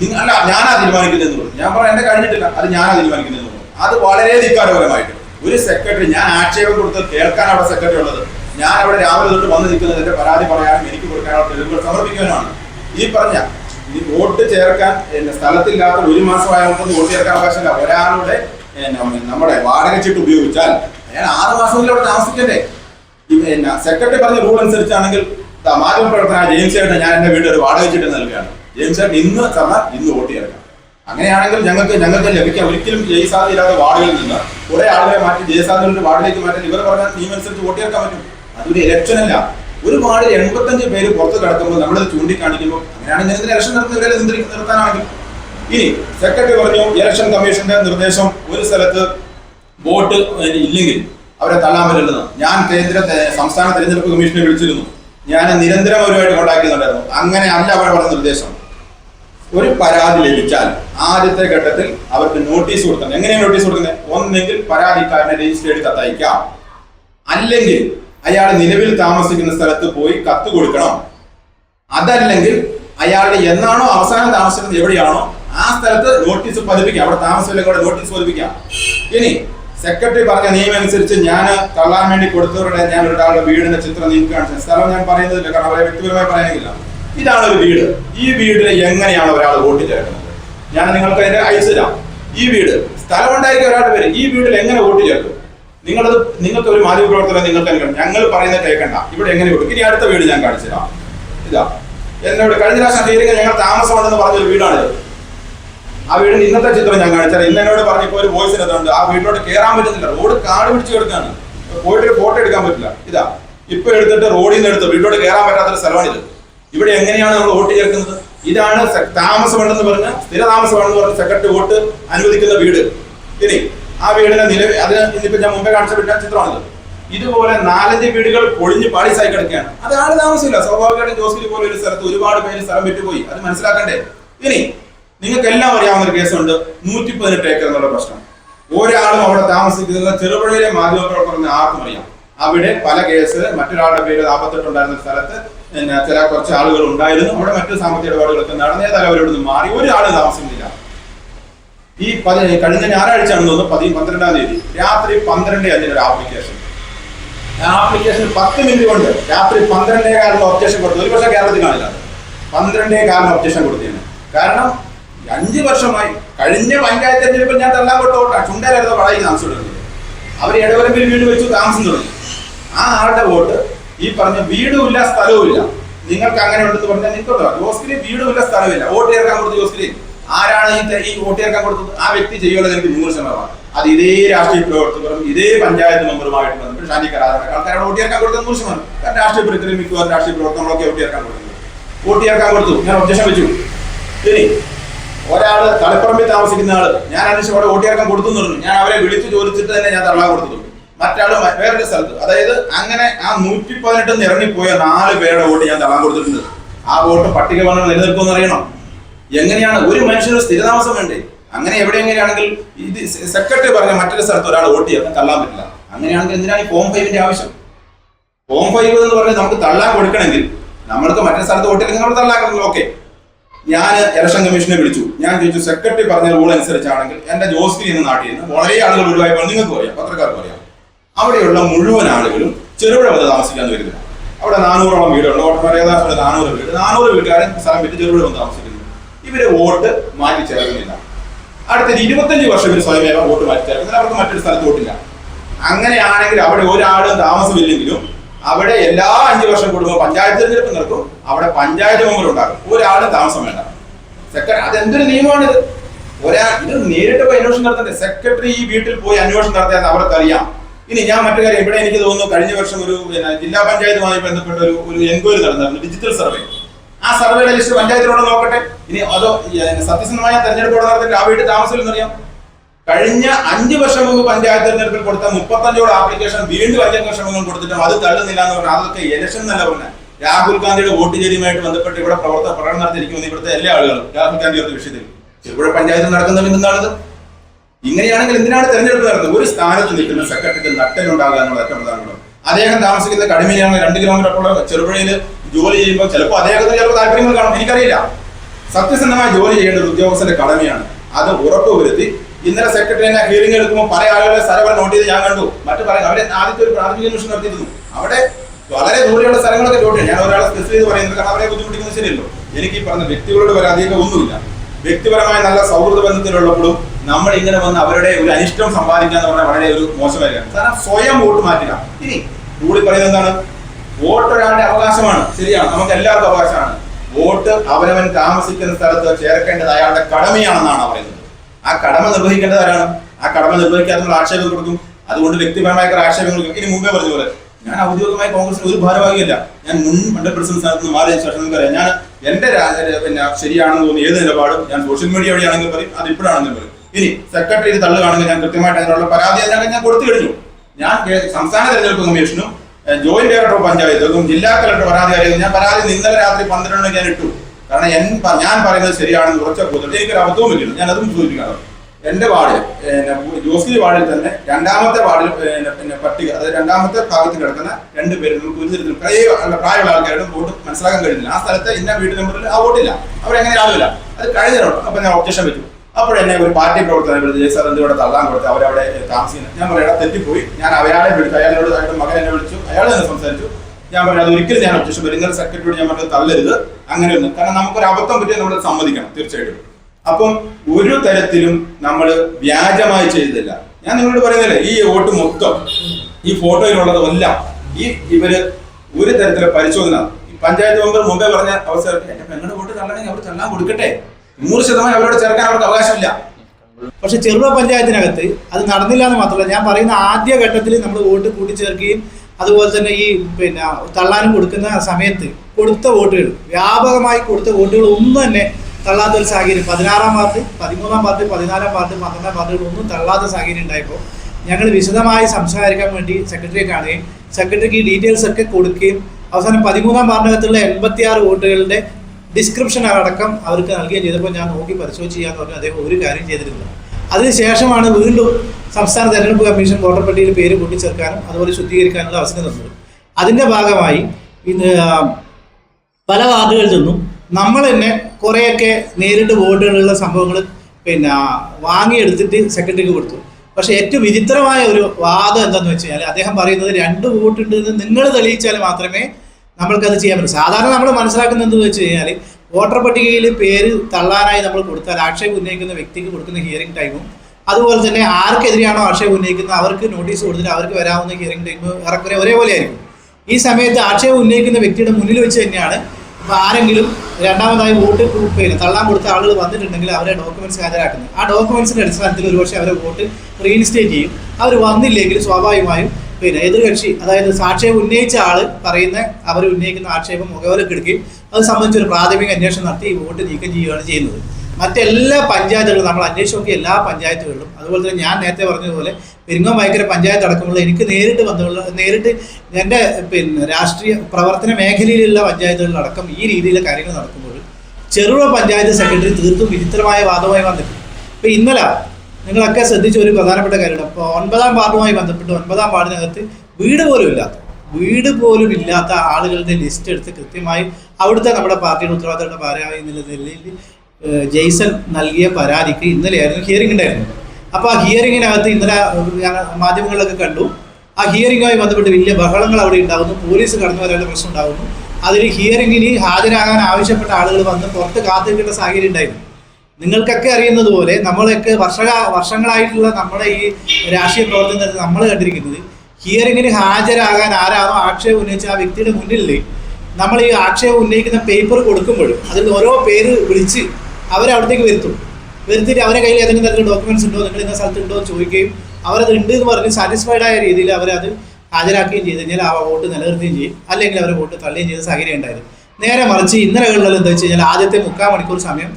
നിങ്ങൾ അല്ല ഞാനാ തീരുമാനിക്കുന്നതെന്ന് പറഞ്ഞു. ഞാൻ പറഞ്ഞു എന്റെ കഴിഞ്ഞിട്ടില്ല. അത് ഞാനാ തീരുമാനിക്കുന്നതെന്ന് പറഞ്ഞു. അത് വളരെ ധിക്കാരപരമായിട്ട്. ഒരു സെക്രട്ടറി ഞാൻ ആക്ഷേപം കൊടുത്ത് കേൾക്കാൻ അവിടെ സെക്രട്ടറി ഉള്ളത് ഞാൻ അവിടെ രാവിലെ തൊട്ട് വന്ന് നിൽക്കുന്നത് എന്റെ പരാതി പറയാനും എനിക്ക് കൊടുക്കാനുള്ള തെളിവുകൾ സമർപ്പിക്കാനുമാണ് ഈ പറഞ്ഞ ഈ വോട്ട് ചേർക്കാൻ സ്ഥലത്തില്ലാത്ത ഒരു മാസമായവർക്കൊന്നും വോട്ട് ചേർക്കാൻ അവകാശമില്ല. ഒരാളുടെ നമ്മുടെ വാടക ചീട്ട് ഉപയോഗിച്ചാൽ ഞാൻ ആറ് മാസത്തിൽ അവിടെ താമസിക്കണ്ടേ പിന്നെ സെക്രട്ടറി പറഞ്ഞ റൂൾ അനുസരിച്ചാണെങ്കിൽ മാധ്യമ പ്രവർത്തന ജെയിംസ് ചേട്ടൻ ഞാൻ എന്റെ വീട്ടിൽ ഒരു വാടക ചീട്ട് നൽകുകയാണ്. ജെയിംസ് ചേട്ടൻ ഇന്ന് തന്നാൽ ഇന്ന് വോട്ട് ചേർക്കാം. അങ്ങനെയാണെങ്കിൽ ഞങ്ങൾക്ക് ഞങ്ങൾക്ക് ലഭിക്കാൻ ഒരിക്കലും ജയസാധ്യത ഇല്ലാത്ത വാർഡുകളിൽ നിന്ന് കുറെ ആളുകളെ മാറ്റി ജയസാധ്യതയുടെ വാർഡിലേക്ക് മാറ്റാൻ ഇവർ പറഞ്ഞ നിയമനുസരിച്ച് വോട്ട് ചേർക്കാൻ പറ്റും. അതൊരു ഇലക്ഷൻ അല്ല. ഒരു വാർഡിൽ എൺപത്തഞ്ച് പേര് പുറത്ത് കിടക്കുമ്പോൾ നമ്മളത് ചൂണ്ടിക്കാണിക്കുമ്പോൾ അങ്ങനെയാണെങ്കിൽ എന്തിന് ഇലക്ഷൻ നടത്തുന്നവരെ നിർത്താനാണെങ്കിൽ. ഇനി സെക്രട്ടറി പറഞ്ഞു ഇലക്ഷൻ കമ്മീഷന്റെ നിർദ്ദേശം ഒരു സ്ഥലത്ത് വോട്ട് ഇല്ലെങ്കിൽ അവരെ തള്ളാൻ പറ്റില്ലെന്ന്. ഞാൻ കേന്ദ്ര സംസ്ഥാന തെരഞ്ഞെടുപ്പ് കമ്മീഷനെ വിളിച്ചിരുന്നു. ഞാൻ നിരന്തരം അവരുമായിട്ട് കോണ്ടാക്ട് അങ്ങനെ അല്ല അവരെ പറഞ്ഞ നിർദ്ദേശം. ഒരു പരാതി ലഭിച്ചാൽ ആദ്യത്തെ ഘട്ടത്തിൽ അവർക്ക് നോട്ടീസ് കൊടുക്കണം. എങ്ങനെയാണ് നോട്ടീസ് കൊടുക്കുന്നത്? ഒന്നെങ്കിൽ പരാതിക്കാരനെ രജിസ്റ്റേർഡ് കത്തയക്കാം. അല്ലെങ്കിൽ അയാൾ നിലവിൽ താമസിക്കുന്ന സ്ഥലത്ത് പോയി കത്ത് കൊടുക്കണം. അതല്ലെങ്കിൽ അയാളുടെ എന്നാണോ അവസാനം താമസിക്കുന്നത് എവിടെയാണോ ആ സ്ഥലത്ത് നോട്ടീസ് പതിപ്പിക്കാം. അവിടെ താമസമില്ലെങ്കിൽ അവിടെ നോട്ടീസ് പതിപ്പിക്കാം. ഇനി സെക്രട്ടറി പറഞ്ഞ നിയമം അനുസരിച്ച് ഞാൻ തള്ളാൻ വേണ്ടി കൊടുത്തവരുടെ ഞാൻ ഒരാളുടെ വീടിന്റെ ചിത്രം നിങ്ങൾക്ക് കാണിച്ചത് സ്ഥലം ഞാൻ പറയുന്നതില്ല കാരണം അവരെ വ്യക്തിപരമായി പറയാനില്ല. ഇതാണ് ഒരു വീട്. ഈ വീടിന് എങ്ങനെയാണ് ഒരാൾ വോട്ട് ചേർക്കുന്നത്? ഞാൻ നിങ്ങൾക്ക് അതിന്റെ അയച്ചു തരാം. ഈ വീട് സ്ഥലം ഉണ്ടായിരിക്കും ഒരാളുടെ പേര്. ഈ വീട്ടിൽ എങ്ങനെ വോട്ട് ചേർക്കും? നിങ്ങളത് നിങ്ങൾക്ക് ഒരു മാധ്യമ പ്രവർത്തനം നിങ്ങൾക്ക് അനുഭവം ഞങ്ങൾ പറയുന്ന കേൾക്കണ്ട. ഇവിടെ എങ്ങനെ കൊടുക്കും? ഇനി അടുത്ത വീട് ഞാൻ കാണിച്ചതാ ഇതാ. എന്നോട് കഴിഞ്ഞ പ്രാവശ്യം തീരുക ഞങ്ങൾ താമസമുണ്ടെന്ന് പറഞ്ഞൊരു വീടാണിത് ആ വീടിന് ഇന്നത്തെ ചിത്രം ഞാൻ കാണിച്ചാൽ ഇന്ന് എന്നോട് പറഞ്ഞപ്പോ ഒരു വോയിസ് ഇതുണ്ട്. ആ വീട്ടിലോട്ട് കയറാൻ പറ്റുന്നില്ല. റോഡ് കാട് പിടിച്ച് കിടക്കാണ് പോയിട്ട് ഫോട്ടോ എടുക്കാൻ പറ്റില്ല. ഇതാ. ഇപ്പൊ എടുത്തിട്ട് റോഡിൽ നിന്ന് എടുത്ത് വീട്ടിലോട്ട് കയറാൻ പറ്റാത്തൊരു സ്ഥലമാണിത്. ഇവിടെ എങ്ങനെയാണ് നമ്മൾ വോട്ട് ചേർക്കുന്നത്? ഇതാണ് താമസം താമസമുണ്ടെന്ന് പറഞ്ഞ് താമസമാണെന്ന് പറഞ്ഞ് സെക്രട്ടറി വോട്ട് അനുവദിക്കുന്ന വീട്. ഇനി ആ വീടിന്റെ നിലവിൽ അതിന് ഇതിപ്പോ ഞാൻ മുമ്പേ കാണിച്ച വീടിന്റെ ചിത്രമാണിത് ഇതുപോലെ നാലഞ്ച് വീടുകൾ പൊളിഞ്ഞ് പാളിസായി കിടക്കുകയാണ്. അത് ആൾ താമസമില്ല സ്വാഭാവികമായിട്ടും ജോസ്കിരി പോലെ ഒരു സ്ഥലത്ത് ഒരുപാട് പേര് സ്ഥലം വിട്ടുപോയി അത് മനസ്സിലാക്കണ്ടേ? ഇനി നിങ്ങൾക്ക് എല്ലാം അറിയാവുന്ന ഒരു കേസുണ്ട്. നൂറ്റി പതിനെട്ട് ഏക്കർ എന്നുള്ള പ്രശ്നം. ഒരാളും അവിടെ താമസിക്കുന്ന ചെറുപുഴയിലെ മാധ്യമപ്രവർത്തകർ ആർക്കും അറിയാം. അവിടെ പല കേസ് മറ്റൊരാളുടെ പേര് ആപത്തിട്ടുണ്ടായിരുന്ന സ്ഥലത്ത് ചില കുറച്ച് ആളുകൾ ഉണ്ടായിരുന്നു. അവിടെ മറ്റു സാമ്പത്തിക ഇടപാടുകളൊക്കെ നടന്നേതായാലും അവരോട് മാറി. ഒരാൾ താമസിക്കുന്നില്ല. ഈ പതി കഴിഞ്ഞ ഞായറാഴ്ച ആണ് തോന്നുന്നു പതി പന്ത്രണ്ടാം തീയതി. രാത്രി പന്ത്രണ്ട് അതിന് ഒരു ആപ്ലിക്കേഷൻ ആപ്ലിക്കേഷൻ പത്ത് മിനിറ്റ് കൊണ്ട് രാത്രി പന്ത്രണ്ടേ കാലിന് ഒബ്ജക്ഷൻ കൊടുത്തു. ഒരു പക്ഷേ കേരളത്തിൽ കാണില്ല. പന്ത്രണ്ടേ കാലിന് ഒബ്ജക്ഷൻ കൊടുത്തതിന്. കാരണം അഞ്ച് വർഷമായി. കഴിഞ്ഞ പഞ്ചായത്ത് തെരഞ്ഞെടുപ്പിൽ ഞാൻ തള്ളാൻ കൊണ്ട് ഓട്ടാ ചുണ്ടയിലായിരുന്നു വളയിൽ തുടങ്ങി അവർ ഇടവരമ്പിൽ വീട് വെച്ചു താമസം തുടങ്ങി ആ ആളുടെ വോട്ട് ഈ പറഞ്ഞ വീടുമില്ല സ്ഥലവുമില്ല നിങ്ങൾക്ക് അങ്ങനെ ഉണ്ടെന്ന് പറഞ്ഞാൽ നിങ്ങൾക്ക് ജോസ്കിരി വീടുമില്ല സ്ഥലമില്ല വോട്ട് ചേർക്കാൻ കൊടുത്തു ജോസ്കിരി ആരാണ് ഈ ഈ വോട്ട് കൊടുത്തത്? ആ വ്യക്തി ചെയ്യുള്ളത് എനിക്ക് നൂറ് ശതമാനമാണ് അത് ഇതേ രാഷ്ട്രീയ പ്രവർത്തകരും ഇതേ പഞ്ചായത്ത് മെമ്പറുമായിട്ട് ബന്ധപ്പെട്ട് ഷാനി കരാറുടെ ആൾക്കാരോട് വോട്ട് ചേർക്കാൻ കൊടുത്തത് നൂറ് ശതമാനം കാരണം രാഷ്ട്രീയ പ്രവർത്തനം മിക്കവാറും രാഷ്ട്രീയ പ്രവർത്തനങ്ങളൊക്കെ വോട്ട് ചേർക്കാൻ കൊടുക്കുന്നത് വോട്ട് ചേർക്കാൻ കൊടുത്തു. ഞാൻ ഒബ്ജക്ഷൻ വെച്ചു. ഇനി ഒരാൾ തലപ്പറമ്പിൽ താമസിക്കുന്ന ആൾ. ഞാൻ അന്വേഷിച്ച് അവിടെ വോട്ട് ചേർക്കാൻ കൊടുത്തു പറഞ്ഞു. ഞാൻ അവരെ വിളിച്ചു ചോദിച്ചിട്ട് തന്നെ ഞാൻ തള്ളാൻ കൊടുത്തത് മറ്റാൾ വേറൊരു സ്ഥലത്ത്. അതായത് അങ്ങനെ ആ നൂറ്റി പതിനെട്ടിൽ നിന്ന് ഇറങ്ങിപ്പോയ നാല് പേരുടെ വോട്ട് ഞാൻ തള്ളാൻ കൊടുത്തിട്ടുണ്ട്. ആ വോട്ട് പട്ടിക വർണം നിലനിൽക്കുമെന്ന് അറിയണം. എങ്ങനെയാണ് ഒരു മനുഷ്യന് സ്ഥിരതാമസം വേണ്ടേ? അങ്ങനെ എവിടെ എങ്ങനെയാണെങ്കിൽ ഇത് സെക്രട്ടറി പറഞ്ഞ മറ്റൊരു സ്ഥലത്ത് ഒരാൾ വോട്ട് ചെയ്യാൻ തള്ളാൻ പറ്റില്ല. അങ്ങനെയാണെങ്കിൽ എന്തിനാണ് ഈ ഫോം ഫൈവിന്റെ ആവശ്യം? ഫോം ഫൈവ് എന്ന് പറഞ്ഞ് നമുക്ക് തള്ളാൻ കൊടുക്കണമെങ്കിൽ നമ്മൾക്ക് മറ്റൊരു സ്ഥലത്ത് വോട്ടില്ലെങ്കിൽ നമ്മൾ തള്ളാക്കണം ഓക്കെ ഞാൻ ഇലക്ഷൻ കമ്മീഷനെ വിളിച്ചു. ഞാൻ ചോദിച്ചു സെക്രട്ടറി പറഞ്ഞ റൂൾ അനുസരിച്ചാണെങ്കിൽ എന്റെ ജോസ്കി എന്ന നാട്ടിൽ നിന്ന് വളരെ ആളുകൾ ഒഴിവായപ്പോൾ നിങ്ങൾക്ക് പറയാം പത്രക്കാർക്ക് പറയാം അവിടെയുള്ള മുഴുവൻ ആളുകളും ചെറുപുഴ വന്ന് താമസിക്കാൻ വരുന്നില്ല. അവിടെ നാനൂറോളം വീടുണ്ട്. ഓട്ടോമാർ ഏകദേശം നാനൂറ് വീട്. നാനൂറ് വീട്ടുകാരൻ സ്ഥലം വിറ്റ് ചെറുപുഴ വന്ന് താമസിക്കുന്നു. ഇവർ വോട്ട് മാറ്റി ചേർക്കുന്നില്ല അടുത്ത ഇരുപത്തഞ്ച് വർഷം ഇവർ സ്വയമേവ വോട്ട് മാറ്റി ചേർക്കുന്നില്ല അവർക്ക് മറ്റൊരു സ്ഥലത്ത് വോട്ടില്ല. അങ്ങനെയാണെങ്കിൽ അവിടെ ഒരാളും താമസമില്ലെങ്കിലും അവിടെ എല്ലാ അഞ്ചു വർഷം കൂടുമ്പോൾ പഞ്ചായത്ത് തിരഞ്ഞെടുപ്പ് നടക്കും. അവിടെ പഞ്ചായത്ത് മെമ്പർ ഉണ്ടാകും. ഒരാളും താമസം വേണ്ട. സെക്രട്ടറി അതെന്തൊരു നിയമമാണിത്? ഒരാൾ ഇത് നേരിട്ട് പോയി അന്വേഷണം നടത്തണ്ടേ? സെക്രട്ടറി ഈ വീട്ടിൽ പോയി അന്വേഷണം നടത്തിയാൽ അവർക്ക് അറിയാം ഇനി ഞാൻ മറ്റു കാര്യം ഇവിടെ എനിക്ക് തോന്നുന്നു കഴിഞ്ഞ വർഷം ഒരു ജില്ലാ പഞ്ചായത്തുമായി ബന്ധപ്പെട്ട ഒരു ഒരു എൻക്വയറി നടന്നായിരുന്നു. Digital survey. ആ സർവേയുടെ ലിസ്റ്റ് പഞ്ചായത്തിലൂടെ നോക്കട്ടെ. ഇനി അതോ സത്യസന്ധമായ തെരഞ്ഞെടുപ്പോടെ നടത്തിട്ട് ആ വീട്ടിൽ താമസമില്ലെന്നറിയാം കഴിഞ്ഞ അഞ്ചു വർഷം മുമ്പ് പഞ്ചായത്ത് തെരഞ്ഞെടുപ്പിൽ കൊടുത്ത മുപ്പത്തഞ്ചോളം ആപ്ലിക്കേഷൻ വീണ്ടും അഞ്ചു വർഷം മുമ്പ് കൊടുത്തിട്ടും അത് തള്ളുന്നില്ല എന്ന് പറഞ്ഞാൽ അതൊക്കെ ഇലക്ഷൻ എന്നല്ല പറഞ്ഞാൽ രാഹുൽ ഗാന്ധിയുടെ വോട്ട് ചെയ്യുമായിട്ട് ബന്ധപ്പെട്ട് ഇവിടെ പ്രവർത്തന പ്രകടനം നടത്തിയിരിക്കുന്ന ഇവിടുത്തെ എല്ലാ ആളുകളും. രാഹുൽ ഗാന്ധിയുടെ വിഷയത്തിൽ. ചെറുപുഴ പഞ്ചായത്തിൽ നടക്കുന്നത് എന്താണത് ഇങ്ങനെയാണെങ്കിൽ എന്തിനാണ് തെരഞ്ഞെടുപ്പ് നടത്തുന്നത് ഒരു സ്ഥാനത്ത് നിൽക്കുന്ന സെക്രട്ടറിക്ക് നട്ടലുണ്ടാകുക ഏറ്റവും പ്രധാനമാണ് അദ്ദേഹം താമസിക്കുന്ന കടുമയിലാണ് രണ്ട് കിലോമീറ്റർ അപ്പുറം ചെറുപുഴയിൽ ജോലി ചെയ്യുമ്പോൾ ചിലപ്പോൾ അദ്ദേഹത്തിന് ചിലപ്പോൾ താല്പര്യങ്ങൾ കാണും. എനിക്കറിയില്ല. സത്യസന്ധമായി ജോലി ചെയ്യേണ്ട ഒരു ഉദ്യോഗസ്ഥന്റെ കടമയാണ്. അത് ഉറപ്പുവരുത്തി ഇന്നലെ സെക്രട്ടറി എന്നെ ഹിയറിംഗ് എടുക്കുമ്പോൾ പല ആളുകളെ സ്ഥലങ്ങൾ നോട്ട് ചെയ്ത് ഞാൻ കണ്ടു. മറ്റു പല അവരെ ആദ്യത്തെ ഒരു പ്രാഥമിക അന്വേഷണം നടത്തിയിരുന്നു. അവിടെ വളരെ ദൂരെയുള്ള സ്ഥലങ്ങളൊക്കെ നോട്ട് ഞാൻ ഒരാളെ സ്പെസിഫൈ ചെയ്ത് പറയുന്നത് കാരണം അവരെ ബുദ്ധിമുട്ടിക്കുന്നത് ശരിയല്ലോ. എനിക്ക് ഈ പറഞ്ഞ വ്യക്തികളോട് പരാതിയൊക്കെ ഒന്നുമില്ല. വ്യക്തിപരമായ നല്ല സൗഹൃദ ബന്ധത്തിലുള്ളപ്പോഴും നമ്മൾ ഇങ്ങനെ വന്ന് അവരുടെ ഒരു അനിഷ്ടം സമ്പാദിക്കുക എന്ന് പറഞ്ഞാൽ വളരെ ഒരു മോശമായ കാര്യം. കാരണം സ്വയം വോട്ട് മാറ്റുക. ഇനി കൂടി പറയുന്നത് എന്താണ്? വോട്ട് ഒരാളുടെ അവകാശമാണ്. ശരിയാണ്. നമുക്ക് എല്ലാവർക്കും അവകാശമാണ്. വോട്ട് അവനവൻ താമസിക്കുന്ന സ്ഥലത്ത് ചേർക്കേണ്ടത് അയാളുടെ കടമയാണെന്നാണ് പറയുന്നത്. ആ കടമ നിർവഹിക്കേണ്ടത് ആരാണ്? ആ കടമ നിർവഹിക്കാതെ ആക്ഷേപം കൊടുക്കും. അതുകൊണ്ട് വ്യക്തിപരമായ ആക്ഷേപം കൊടുക്കും. ഇനി മുമ്പേ പറഞ്ഞ പോലെ ഞാൻ ഔദ്യോഗികമായി കോൺഗ്രസിന് ഒരു ഭാരവാഹിയല്ല. ഞാൻ മുൻ മണ്ഡല പ്രസിഡന്റ് സ്ഥാനത്ത് നിന്ന് മാറിയ ശേഷം നിങ്ങൾക്കറിയാം. ഞാൻ എന്റെ പിന്നെ ശരിയാണെന്ന് തോന്നുന്നു ഏത് നിലപാടും ഞാൻ സോഷ്യൽ മീഡിയ വഴിയാണെങ്കിലും പറയും. അത് ഇപ്പോഴാണെങ്കിലും പറയും. ഇനി സെക്രട്ടറി തള്ളുകയാണെങ്കിൽ ഞാൻ കൃത്യമായിട്ട് അതിനുള്ള പരാതി അതിനകം ഞാൻ കൊടുത്തു കഴിഞ്ഞു. ഞാൻ സംസ്ഥാന തെരഞ്ഞെടുപ്പ് കമ്മീഷനും ജോയിന്റ് ഡയറക്ടർ പഞ്ചായത്തും ജില്ലാ കളക്ടർ പരാതി അറിയുന്നു ഞാൻ പരാതി ഇന്നലെ രാത്രി പന്ത്രണ്ട് ഞാൻ ഇട്ടു. കാരണം ഞാൻ പറയുന്നത് ശരിയാണെന്ന് ഉറച്ച കൂടുതൽ എനിക്കൊരു അബദ്ധവും ഇല്ല. ഞാൻ അതും സൂചിപ്പിക്കണം എന്റെ വാർഡിൽ ജോസ്ലി വാർഡിൽ തന്നെ രണ്ടാമത്തെ വാർഡിൽ പിന്നെ പട്ടിക അതായത് രണ്ടാമത്തെ ഭാഗത്ത് കിടക്കുന്ന രണ്ട് പേര് നമുക്ക് ഒരു തരത്തിൽ പ്രായമുള്ള ആൾക്കാരുടെ വോട്ട് മനസ്സിലാക്കാൻ കഴിയുന്നില്ല. ആ സ്ഥലത്ത് ഇന്ന വീട് നമ്പറിൽ ആ വോട്ടില്ല. അവരെങ്ങനെ ആളില്ല അത് കഴിഞ്ഞ അപ്പൊ ഞാൻ ഒബ്ജക്ഷൻ വെച്ചു. അപ്പോൾ എന്നെ ഒരു പാർട്ടി പ്രവർത്തനം വിളിച്ച് ജയ് സാർ എന്തുകൊണ്ട് തള്ളാൻ കൊടുത്ത് അവരവിടെ താമസിക്കുന്നത്? ഞാൻ പറയാം തെറ്റിപ്പോയി. ഞാൻ അയാളെ വിളിച്ചു അയാളോട് അയാളുടെ മകൻ എന്നെ വിളിച്ചു അയാൾ തന്നെ സംസാരിച്ചു. ഞാൻ പറഞ്ഞു അത് ഒരിക്കലും ഞാൻ ഒബ്ജക്ഷൻ വരും ഇന്നലെ സെക്രട്ടറിയോട് ഞാൻ പറഞ്ഞത് തള്ളരുത്. അങ്ങനെയൊന്നും കാരണം നമുക്കൊരു അബദ്ധം പറ്റിയ നമ്മൾ സമ്മതിക്കണം തീർച്ചയായിട്ടും. അപ്പം ഒരു തരത്തിലും നമ്മൾ വ്യാജമായി ചെയ്തില്ല ഞാൻ നിങ്ങളോട് പറയുന്നില്ല ഈ വോട്ട് മൊത്തം ഈ ഫോട്ടോയിലുള്ളതെല്ലാം ഈ ഇവർ ഒരു തരത്തിലെ പരിശോധന പഞ്ചായത്ത് മെമ്പർ മുമ്പേ പറഞ്ഞ അവസരത്തിൽ എന്റെ പെങ്ങളുടെ വോട്ട് തള്ളണമെങ്കിൽ അവർ തള്ളാൻ കൊടുക്കട്ടെ. നൂറ് ശതമാനം അവരോട് ചേർക്കാൻ അവർക്ക് അവകാശമില്ല. പക്ഷെ ചെറുപ പഞ്ചായത്തിനകത്ത് അത് നടന്നില്ല എന്ന് മാത്രമല്ല ഞാൻ പറയുന്ന ആദ്യ ഘട്ടത്തിൽ നമ്മൾ വോട്ട് കൂട്ടിച്ചേർക്കുകയും അതുപോലെ തന്നെ ഈ പിന്നെ തള്ളാനും കൊടുക്കുന്ന സമയത്ത് കൊടുത്ത വോട്ടുകൾ വ്യാപകമായി കൊടുത്ത വോട്ടുകൾ ഒന്നും തന്നെ തള്ളാത്ത ഒരു സാഹചര്യം. പതിനാറാം വാർഡ് പതിമൂന്നാം വാർഡ് പതിനാലാം വാർഡ് പന്ത്രണ്ടാം വാർഡുകൾ ഒന്നും തള്ളാത്ത സാഹചര്യം ഉണ്ടായപ്പോൾ ഞങ്ങൾ വിശദമായി സംസാരിക്കാൻ വേണ്ടി സെക്രട്ടറിയെ കാണുകയും സെക്രട്ടറിക്ക് ഈ ഡീറ്റെയിൽസ് ഒക്കെ കൊടുക്കുകയും അവസാനം പതിമൂന്നാം വാർഡിനകത്തുള്ള എൺപത്തിയാറ് വോട്ടുകളുടെ ഡിസ്ക്രിപ്ഷൻ അടക്കം അവർക്ക് നൽകുകയും ചെയ്തപ്പോൾ ഞാൻ നോക്കി പരിശോധിച്ച് ചെയ്യാന്ന് പറഞ്ഞു അദ്ദേഹം ഒരു കാര്യം ചെയ്തിട്ടില്ല അതിനുശേഷമാണ് വീണ്ടും സംസ്ഥാന തെരഞ്ഞെടുപ്പ് കമ്മീഷൻ വോട്ടർ പട്ടികയിൽ പേര് കൂട്ടിച്ചേർക്കാനും അതുപോലെ ശുദ്ധീകരിക്കാനുള്ള അവസരം തന്നത്. അതിന്റെ ഭാഗമായി പല വാർഡുകളിൽ നിന്നും നമ്മൾ തന്നെ കുറേയൊക്കെ നേരിട്ട് വോട്ടുകളുള്ള സംഭവങ്ങൾ പിന്നെ വാങ്ങിയെടുത്തിട്ട് സെക്രട്ടറിക്ക് കൊടുത്തു. പക്ഷേ ഏറ്റവും വിചിത്രമായ ഒരു വാദം എന്താണെന്ന് വെച്ച് കഴിഞ്ഞാൽ അദ്ദേഹം പറയുന്നത് രണ്ട് വോട്ടുണ്ട് എന്ന് നിങ്ങൾ തെളിയിച്ചാൽ മാത്രമേ നമ്മൾക്കത് ചെയ്യാൻ പറ്റും. സാധാരണ നമ്മൾ മനസ്സിലാക്കുന്നത് എന്ത് വെച്ച് കഴിഞ്ഞാൽ വോട്ടർ പട്ടികയിൽ പേര് തള്ളാനായി നമ്മൾ കൊടുത്താൽ ആക്ഷേപം ഉന്നയിക്കുന്ന വ്യക്തിക്ക് കൊടുക്കുന്ന ഹിയറിംഗ് ടൈമും അതുപോലെ തന്നെ ആർക്കെതിരെയാണോ ആക്ഷേപം ഉന്നയിക്കുന്നത് അവർക്ക് നോട്ടീസ് കൊടുത്തിട്ട് അവർക്ക് വരാവുന്ന ഹിയറിംഗ് ടൈം ഏറെക്കുറെ ഒരേപോലെ ആയിരിക്കും. ഈ സമയത്ത് ആക്ഷേപം ഉന്നയിക്കുന്ന വ്യക്തിയുടെ മുന്നിൽ വെച്ച് തന്നെയാണ് ഇപ്പോൾ ആരെങ്കിലും രണ്ടാമതായി വോട്ട് പിന്നെ തള്ളാൻ കൊടുത്ത ആളുകൾ വന്നിട്ടുണ്ടെങ്കിൽ അവരെ ഡോക്യുമെന്റ്സ് ഹാജരാക്കുന്നത്. ആ ഡോക്യുമെന്റ്സിന്റെ അടിസ്ഥാനത്തിൽ ഒരുപക്ഷെ അവരെ വോട്ട് റീഇൻസ്റ്റേറ്റ് ചെയ്യും. അവർ വന്നില്ലെങ്കിൽ സ്വാഭാവികമായും പിന്നെ എതിർകക്ഷി അതായത് സാക്ഷ്യം ഉന്നയിച്ച ആൾ പറയുന്ന അവർ ഉന്നയിക്കുന്ന ആക്ഷേപം മുഖവിലക്കെടുക്കുകയും അത് സംബന്ധിച്ച് ഒരു പ്രാഥമിക അന്വേഷണം നടത്തി വോട്ട് നീക്കം ചെയ്യുകയാണ് ചെയ്യുന്നത്. മറ്റെല്ലാ പഞ്ചായത്തുകളും നമ്മൾ അന്വേഷിച്ച് നോക്കിയ എല്ലാ പഞ്ചായത്തുകളിലും അതുപോലെ തന്നെ ഞാൻ നേരത്തെ പറഞ്ഞതുപോലെ പെരിങ്ങോ വൈക്കര പഞ്ചായത്ത് അടക്കമുള്ള എനിക്ക് നേരിട്ട് ബന്ധമുള്ള നേരിട്ട് എന്റെ പിന്നെ രാഷ്ട്രീയ പ്രവർത്തന മേഖലയിലുള്ള പഞ്ചായത്തുകളിലടക്കം ഈ രീതിയിലെ കാര്യങ്ങൾ നടക്കുമ്പോൾ ചെറുപുഴ പഞ്ചായത്ത് സെക്രട്ടറി തീർത്തും വിചിത്രമായ വാദമായി വന്നിട്ടുണ്ട്. ഇപ്പം ഇന്നലെ നിങ്ങളൊക്കെ ശ്രദ്ധിച്ച ഒരു പ്രധാനപ്പെട്ട കാര്യമാണ്. അപ്പോൾ ഒൻപതാം വാർഡുമായി ബന്ധപ്പെട്ട് ഒൻപതാം വാർഡിനകത്ത് വീട് പോലും ഇല്ലാത്ത വീട് പോലും ഇല്ലാത്ത ആളുകളുടെ ലിസ്റ്റ് എടുത്ത് കൃത്യമായി അവിടുത്തെ നമ്മുടെ പാർട്ടിയുടെ ഉത്തരവാദിത്തങ്ങളുടെ പരാതി എന്നുള്ള നിലയിൽ ജെയ്സൺ നൽകിയ പരാതിക്ക് ഇന്നലെയായിരുന്നു ഹിയറിംഗ് ഉണ്ടായിരുന്നത്. അപ്പോൾ ആ ഹിയറിങ്ങിനകത്ത് ഇന്നലെ ഞാൻ മാധ്യമങ്ങളിലൊക്കെ കണ്ടു. ആ ഹിയറിങ്ങുമായി ബന്ധപ്പെട്ട് വലിയ ബഹളങ്ങൾ അവിടെ ഉണ്ടാകുന്നു. പോലീസ് കടന്നു വരാനുള്ള പ്രശ്നം ഉണ്ടാകുന്നു. അതിൽ ഹിയറിങ്ങിന് ഹാജരാകാൻ ആവശ്യപ്പെട്ട ആളുകൾ വന്ന് പുറത്ത് കാത്തിരിക്കേണ്ട സാഹചര്യം ഉണ്ടായിരുന്നു. നിങ്ങൾക്കൊക്കെ അറിയുന്നത് പോലെ നമ്മളൊക്കെ വർഷ വർഷങ്ങളായിട്ടുള്ള നമ്മുടെ ഈ രാഷ്ട്രീയ പ്രവർത്തനത്തിൽ നമ്മൾ കണ്ടിരിക്കുന്നത് ഹിയറിങ്ങിന് ഹാജരാകാൻ ആരാണോ ആക്ഷേപം ഉന്നയിച്ച ആ വ്യക്തിയുടെ മുന്നിൽ നമ്മൾ ഈ ആക്ഷേപം ഉന്നയിക്കുന്ന പേപ്പർ കൊടുക്കുമ്പോഴും അതിൽ ഓരോ പേര് വിളിച്ച് അവരെ അവിടത്തേക്ക് വരുത്തും. വരുത്തിയിട്ട് അവരെ കയ്യിൽ ഏതെങ്കിലും തരത്തിലുള്ള ഡോക്യുമെന്റ്സ് ഉണ്ടോ? നിങ്ങൾ ഇന്ന സ്ഥലത്ത് ഉണ്ടോ? എന്ന് ചോദിക്കുകയും അവരത് ഉണ്ട് എന്ന് പറഞ്ഞ് സാറ്റിസ്ഫൈഡ് ആയ രീതിയിൽ അവരത് ഹാജരാക്കുകയും ചെയ്ത് കഴിഞ്ഞാൽ ആ വോട്ട് നിലനിർത്തുകയും ചെയ്യും. അല്ലെങ്കിൽ അവരെ വോട്ട് തള്ളുകയും ചെയ്ത സാഹചര്യം ഉണ്ടായിരുന്നു. നേരെ മറിച്ച് ഇന്നലെ എന്താ വെച്ച് കഴിഞ്ഞാൽ ആദ്യത്തെ മുക്കാൽ മണിക്കൂർ സമയം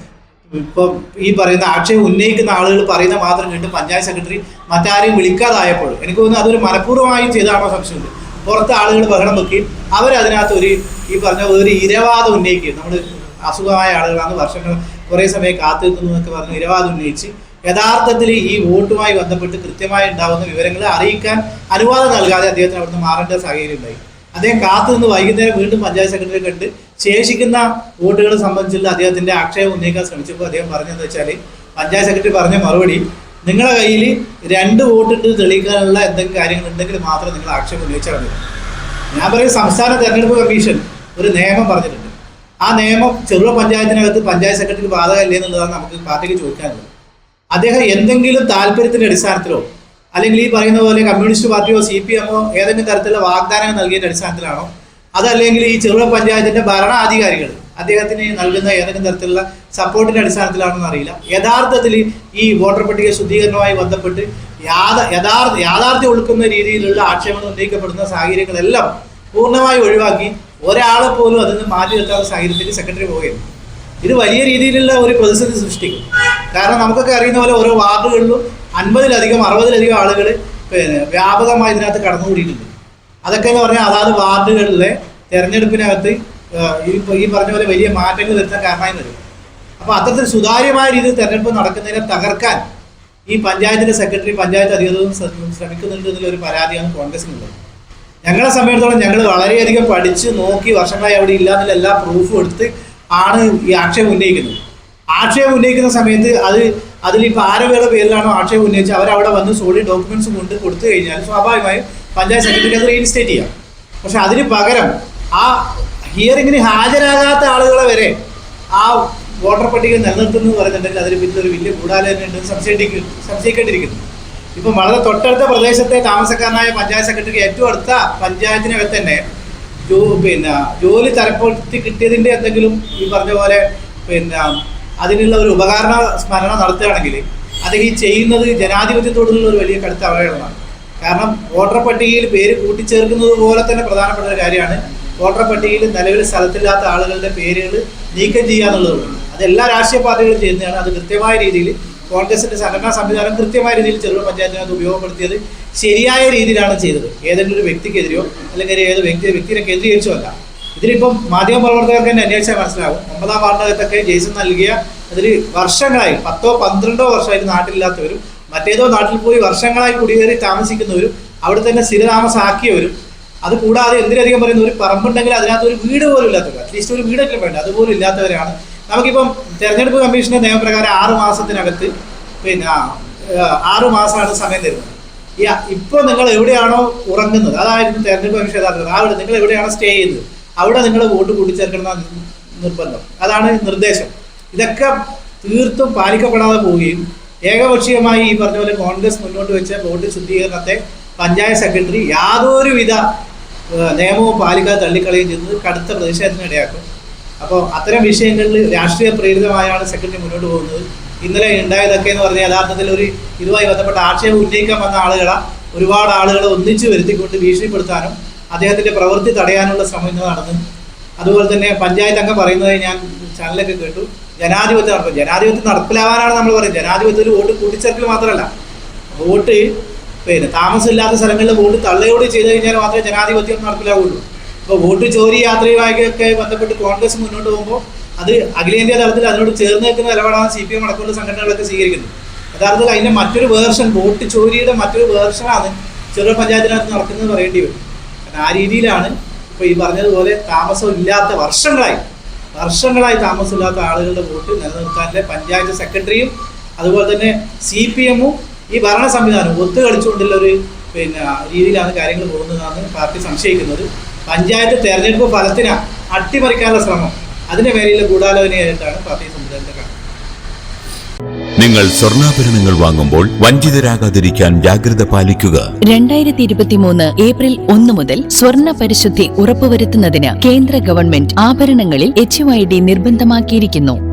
ഇപ്പം ഈ പറയുന്ന ആക്ഷേപം ഉന്നയിക്കുന്ന ആളുകൾ പറയുന്ന മാത്രം കേട്ട് പഞ്ചായത്ത് സെക്രട്ടറി മറ്റാരെയും വിളിക്കാതായപ്പോൾ എനിക്ക് തോന്നുന്നു അതൊരു മനഃപൂർവമായും ചെയ്താണോ സംശയമുണ്ട്. പുറത്ത് ആളുകൾ ബഹളം വെക്കുകയും അവരതിനകത്ത് ഒരു ഈ പറഞ്ഞ ഒരു ഇരവാദം ഉന്നയിക്കുകയും നമ്മൾ അസുഖമായ ആളുകളാണ് വർഷങ്ങൾ കുറേ സമയം കാത്തു നിൽക്കുന്നു എന്നൊക്കെ പറഞ്ഞ് ഇരവാദം ഉന്നയിച്ച് യഥാർത്ഥത്തിൽ ഈ വോട്ടുമായി ബന്ധപ്പെട്ട് കൃത്യമായി ഉണ്ടാകുന്ന വിവരങ്ങൾ അറിയിക്കാൻ അനുവാദം നൽകാതെ അദ്ദേഹത്തിന് അവിടുന്ന് മാറേണ്ട സാഹചര്യം ഉണ്ടായി. അദ്ദേഹം കാത്തു നിന്ന് വൈകുന്നേരം വീണ്ടും പഞ്ചായത്ത് സെക്രട്ടറി കണ്ട് ശേഷിക്കുന്ന വോട്ടുകളെ സംബന്ധിച്ചുള്ള അദ്ദേഹത്തിന്റെ ആക്ഷേപം ഉന്നയിക്കാൻ ശ്രമിച്ചപ്പോൾ അദ്ദേഹം പറഞ്ഞതെന്ന് വെച്ചാൽ പഞ്ചായത്ത് സെക്രട്ടറി പറഞ്ഞ മറുപടി നിങ്ങളുടെ കയ്യിൽ രണ്ട് വോട്ടിട്ട് തെളിയിക്കാനുള്ള എന്തെങ്കിലും കാര്യങ്ങൾ ഉണ്ടെങ്കിൽ മാത്രം നിങ്ങൾ ആക്ഷേപം ഉന്നയിച്ചാൽ മതി. ഞാൻ പറയും സംസ്ഥാന തെരഞ്ഞെടുപ്പ് കമ്മീഷൻ ഒരു നിയമം പറഞ്ഞിട്ടുണ്ട്. ആ നിയമം ചെറുപ പഞ്ചായത്തിനകത്ത് പഞ്ചായത്ത് സെക്രട്ടറിക്ക് ബാധകമല്ലേ എന്നുള്ളതാണ് നമുക്ക് പാർട്ടിക്ക് ചോദിക്കാനുള്ളത്. അദ്ദേഹം എന്തെങ്കിലും താല്പര്യത്തിന്റെ അടിസ്ഥാനത്തിലോ അല്ലെങ്കിൽ ഈ പറയുന്ന പോലെ കമ്മ്യൂണിസ്റ്റ് പാർട്ടിയോ സി പി എമ്മോ ഏതെങ്കിലും തരത്തിലുള്ള വാഗ്ദാനങ്ങൾ നൽകിയതിന്റെ അടിസ്ഥാനത്തിലാണോ? അതല്ലെങ്കിൽ ഈ ചെറുപ്പ പഞ്ചായത്തിന്റെ ഭരണാധികാരികൾ അദ്ദേഹത്തിന് നൽകുന്ന ഏതെങ്കിലും തരത്തിലുള്ള സപ്പോർട്ടിന്റെ അടിസ്ഥാനത്തിലാണെന്ന് അറിയില്ല. യഥാർത്ഥത്തിൽ ഈ വോട്ടർ പട്ടിക ശുദ്ധീകരണവുമായി ബന്ധപ്പെട്ട് യാഥ യഥാർത്ഥ യാഥാർത്ഥ്യം ഉൾക്കുന്ന രീതിയിലുള്ള ആക്ഷേപങ്ങൾ ഉന്നയിക്കപ്പെടുന്ന സാഹചര്യങ്ങളെല്ലാം പൂർണമായി ഒഴിവാക്കി ഒരാളെ പോലും അതിൽ നിന്ന് മാറ്റി നിർത്താത്ത സാഹചര്യത്തിൽ സെക്രട്ടറി പോവുകയാണ്. ഇത് വലിയ രീതിയിലുള്ള ഒരു പ്രതിസന്ധി സൃഷ്ടിക്കും. കാരണം നമുക്കൊക്കെ അറിയുന്ന പോലെ ഓരോ വാർഡുകളിലും അൻപതിലധികം അറുപതിലധികം ആളുകൾ പിന്നെ വ്യാപകമായി ഇതിനകത്ത് കടന്നുകൂടിയിട്ടുണ്ട്. അതൊക്കെ എന്ന് പറഞ്ഞാൽ അതാത് വാർഡുകളിലെ തെരഞ്ഞെടുപ്പിനകത്ത് ഈ പറഞ്ഞ പോലെ വലിയ മാറ്റങ്ങൾ വരുത്താൻ കാരണമായി വരും. അപ്പോൾ അത്തരത്തിൽ സുതാര്യമായ രീതിയിൽ തെരഞ്ഞെടുപ്പ് നടക്കുന്നതിനെ തകർക്കാൻ ഈ പഞ്ചായത്തിന്റെ സെക്രട്ടറി പഞ്ചായത്ത് അധികൃതരും ശ്ര- ശ്രമിക്കുന്നുണ്ട് എന്നുള്ള ഒരു പരാതിയാണ് കോൺഗ്രസിനുള്ളത്. ഞങ്ങളെ സമയത്തോളം ഞങ്ങൾ വളരെയധികം പഠിച്ച് നോക്കി വർഷങ്ങളായി അവിടെ ഇല്ലാന്നുള്ള എല്ലാ പ്രൂഫും എടുത്ത് ആണ് ഈ ആക്ഷേപം ഉന്നയിക്കുന്നത്. ആക്ഷേപം ഉന്നയിക്കുന്ന സമയത്ത് അത് അതിലിപ്പോൾ ആരുടെ പേരിലാണോ ആക്ഷേപം ഉന്നയിച്ച് അവരവിടെ വന്ന് സോളിഡ് ഡോക്യുമെന്റ്സ് കൊണ്ട് കൊടുത്തു കഴിഞ്ഞാൽ സ്വാഭാവികമായും പഞ്ചായത്ത് സെക്രട്ടറി അത് റീഇൻസ്റ്റേറ്റ് ചെയ്യാം. പക്ഷെ അതിന് പകരം ആ ഹിയറിങ്ങിന് ഹാജരാകാത്ത ആളുകളെ വരെ ആ വോട്ടർ പട്ടിക നിലനിർത്തുന്നു പറയുന്നുണ്ടെങ്കിൽ അതിന് പിന്നൊരു വലിയ ഗൂഢാലോചന സംശയിക്ക് സംശയിക്കേണ്ടിരിക്കുന്നു ഇപ്പം വളരെ തൊട്ടടുത്ത പ്രദേശത്തെ താമസക്കാരനായ പഞ്ചായത്ത് സെക്രട്ടറി ഏറ്റവും അടുത്ത പഞ്ചായത്തിനകത്ത് തന്നെ പിന്നെ ജോലി തരപ്പെടുത്തി കിട്ടിയതിന്റെ എന്തെങ്കിലും ഈ പറഞ്ഞ പോലെ പിന്നെ അതിനുള്ള ഒരു ഉപകരണ സ്മരണ നടത്തുകയാണെങ്കിൽ അത് ഈ ചെയ്യുന്നത് ജനാധിപത്യത്തോടുള്ള ഒരു വലിയ കടുത്ത അവഹേളനമാണ്. കാരണം വോട്ടർ പട്ടികയിൽ പേര് കൂട്ടിച്ചേർക്കുന്നത് പോലെ തന്നെ പ്രധാനപ്പെട്ട ഒരു കാര്യമാണ്. വോട്ടർ പട്ടികയിൽ നിലവിൽ സ്ഥലത്തില്ലാത്ത ആളുകളുടെ പേരുകൾ നീക്കം ചെയ്യുക അത് എല്ലാ രാഷ്ട്രീയ പാർട്ടികളും ചെയ്യുന്നതാണ്. അത് കൃത്യമായ രീതിയിൽ കോൺഗ്രസിന്റെ സംഘടനാ സംവിധാനം കൃത്യമായ രീതിയിൽ ചെറുപുഴ പഞ്ചായത്തിനകത്ത് ഉപയോഗപ്പെടുത്തിയത് ശരിയായ രീതിയിലാണ് ചെയ്തത്. ഏതെങ്കിലും ഒരു വ്യക്തിക്കെതിരെയോ അല്ലെങ്കിൽ ഏത് വ്യക്തി വ്യക്തിയെ കേന്ദ്രീകരിച്ചോ അല്ല ഇതിലിപ്പം മാധ്യമ പ്രവർത്തകർക്ക് തന്നെ അന്വേഷിച്ചാൽ മനസ്സിലാവും. ഒമ്പതാം വാർഡിനകത്തൊക്കെ ജെയ്സൺ നൽകിയ അതിൽ വർഷങ്ങളായി പത്തോ പന്ത്രണ്ടോ വർഷമായിട്ട് നാട്ടിലില്ലാത്തവരും മറ്റേതോ നാട്ടിൽ പോയി വർഷങ്ങളായി കുടിയേറി താമസിക്കുന്നവരും അവിടെ തന്നെ സ്ഥിരതാമസമാക്കിയവരും അത് കൂടാതെ എന്തിനധികം പറയുന്ന ഒരു പറമ്പുണ്ടെങ്കിൽ അതിനകത്ത് ഒരു വീട് പോലും ഇല്ലാത്തവർ അറ്റ്ലീസ്റ്റ് ഒരു വീടെങ്കിലും വേണ്ട അതുപോലും ഇല്ലാത്തവരാണ് നമുക്കിപ്പം തെരഞ്ഞെടുപ്പ് കമ്മീഷന്റെ നിയമപ്രകാരം ആറ് മാസത്തിനകത്ത് പിന്നെ ആറു മാസമാണ് സമയം തരുന്നത്. ഈ ഇപ്പോൾ നിങ്ങൾ എവിടെയാണോ ഉറങ്ങുന്നത് അതായിരുന്നു തെരഞ്ഞെടുപ്പ് കമ്മീഷൻ യഥാർത്ഥത്തിൽ. അവിടെ നിങ്ങൾ എവിടെയാണോ സ്റ്റേ ചെയ്യുന്നത് അവിടെ നിങ്ങൾ വോട്ട് കൂട്ടിച്ചേർക്കണം നിർബന്ധം. അതാണ് നിർദ്ദേശം. ഇതൊക്കെ തീർത്തും പാലിക്കപ്പെടാതെ പോവുകയും ഏകപക്ഷീയമായി ഈ പറഞ്ഞ പോലെ കോൺഗ്രസ് മുന്നോട്ട് വെച്ച വോട്ട് ശുദ്ധീകരണത്തെ പഞ്ചായത്ത് സെക്രട്ടറി യാതൊരുവിധ നിയമവും പാലിക്കാതെ തള്ളിക്കളയും ചെയ്യുന്നത് കടുത്ത പ്രതിഷേധത്തിന് ഇടയാക്കും അപ്പോൾ അത്തരം വിഷയങ്ങളിൽ രാഷ്ട്രീയ പ്രേരിതമായാണ് സെക്രട്ടറി മുന്നോട്ട് പോകുന്നത്. ഇന്നലെ ഉണ്ടായതൊക്കെ എന്ന് പറഞ്ഞാൽ യഥാർത്ഥത്തിൽ ഒരു ഇതുമായി ബന്ധപ്പെട്ട ആക്ഷേപം ഉന്നയിക്കാൻ വന്ന ആളുകളെ. ഒരുപാട് ആളുകളെ ഒന്നിച്ചു വരുത്തിക്കൊണ്ട് ഭീഷണിപ്പെടുത്താനും അദ്ദേഹത്തിന്റെ പ്രവൃത്തി തടയാനുള്ള ശ്രമം നടന്നു. അതുപോലെ തന്നെ പഞ്ചായത്ത് അംഗം പറയുന്നത് ഞാൻ ചാനലൊക്കെ കേട്ടു. ജനാധിപത്യം നടക്കും. ജനാധിപത്യം നടപ്പിലാവാനാണ് നമ്മൾ പറയുന്നത്. ജനാധിപത്യത്തിൽ വോട്ട് കൂട്ടിച്ചേർക്കൽ മാത്രമല്ല. വോട്ട് പിന്നെ താമസമില്ലാത്ത സ്ഥലങ്ങളിൽ വോട്ട് തള്ളയോട് ചെയ്തു കഴിഞ്ഞാൽ മാത്രമേ ജനാധിപത്യം നടപ്പിലാവുള്ളൂ. ഇപ്പോൾ വോട്ട് ചോരി യാത്രയുമായൊക്കെ ബന്ധപ്പെട്ട് കോൺഗ്രസ് മുന്നോട്ട് പോകുമ്പോൾ അത് അഖിലേന്ത്യാ തലത്തിൽ അതിനോട് ചേർന്ന് നിൽക്കുന്ന നിലപാടാണ് സി പി എം അടക്കമുള്ള സംഘടനകളൊക്കെ സ്വീകരിക്കുന്നത്. യഥാർത്ഥത്തിൽ അതിന്റെ മറ്റൊരു വേർഷൻ വോട്ട് ചോരിയുടെ മറ്റൊരു വേർഷനാണ് ചെറിയ പഞ്ചായത്തിനകത്ത് നടക്കുന്നത് പറയേണ്ടി വരും. കാരണം ആ രീതിയിലാണ് ഇപ്പോൾ ഈ പറഞ്ഞതുപോലെ താമസം ഇല്ലാത്ത വർഷങ്ങളായി വർഷങ്ങളായി താമസമില്ലാത്ത ആളുകളുടെ വോട്ട് നിലനിർത്താനുള്ള പഞ്ചായത്ത് സെക്രട്ടറിയും അതുപോലെ തന്നെ സി പി എമ്മും ഈ ഭരണ സംവിധാനം ഒത്തുകളിച്ചുകൊണ്ടുള്ള ഒരു പിന്നെ രീതിയിലാണ് കാര്യങ്ങൾ പോകുന്നതെന്നാണ് പാർട്ടി സംശയിക്കുന്നത്. പഞ്ചായത്ത് തെരഞ്ഞെടുപ്പ് ഫലത്തിന് അട്ടിമറിക്കാനുള്ള ശ്രമം. അതിന്റെ പേരിൽ ഗൂഢാലോചനയായിട്ടാണ് പാർട്ടി സംവിധാനത്തെ കാണുന്നത്. നിങ്ങൾ സ്വർണാഭരണങ്ങൾ വാങ്ങുമ്പോൾ വഞ്ചിതരാകാതിരിക്കാൻ ജാഗ്രത പാലിക്കുക. രണ്ടായിരത്തി ഇരുപത്തിമൂന്ന് ഏപ്രിൽ ഒന്ന് മുതൽ സ്വർണ പരിശുദ്ധി ഉറപ്പുവരുത്തുന്നതിന് കേന്ദ്ര ഗവൺമെന്റ് ആഭരണങ്ങളിൽ എച്ച് നിർബന്ധമാക്കിയിരിക്കുന്നു.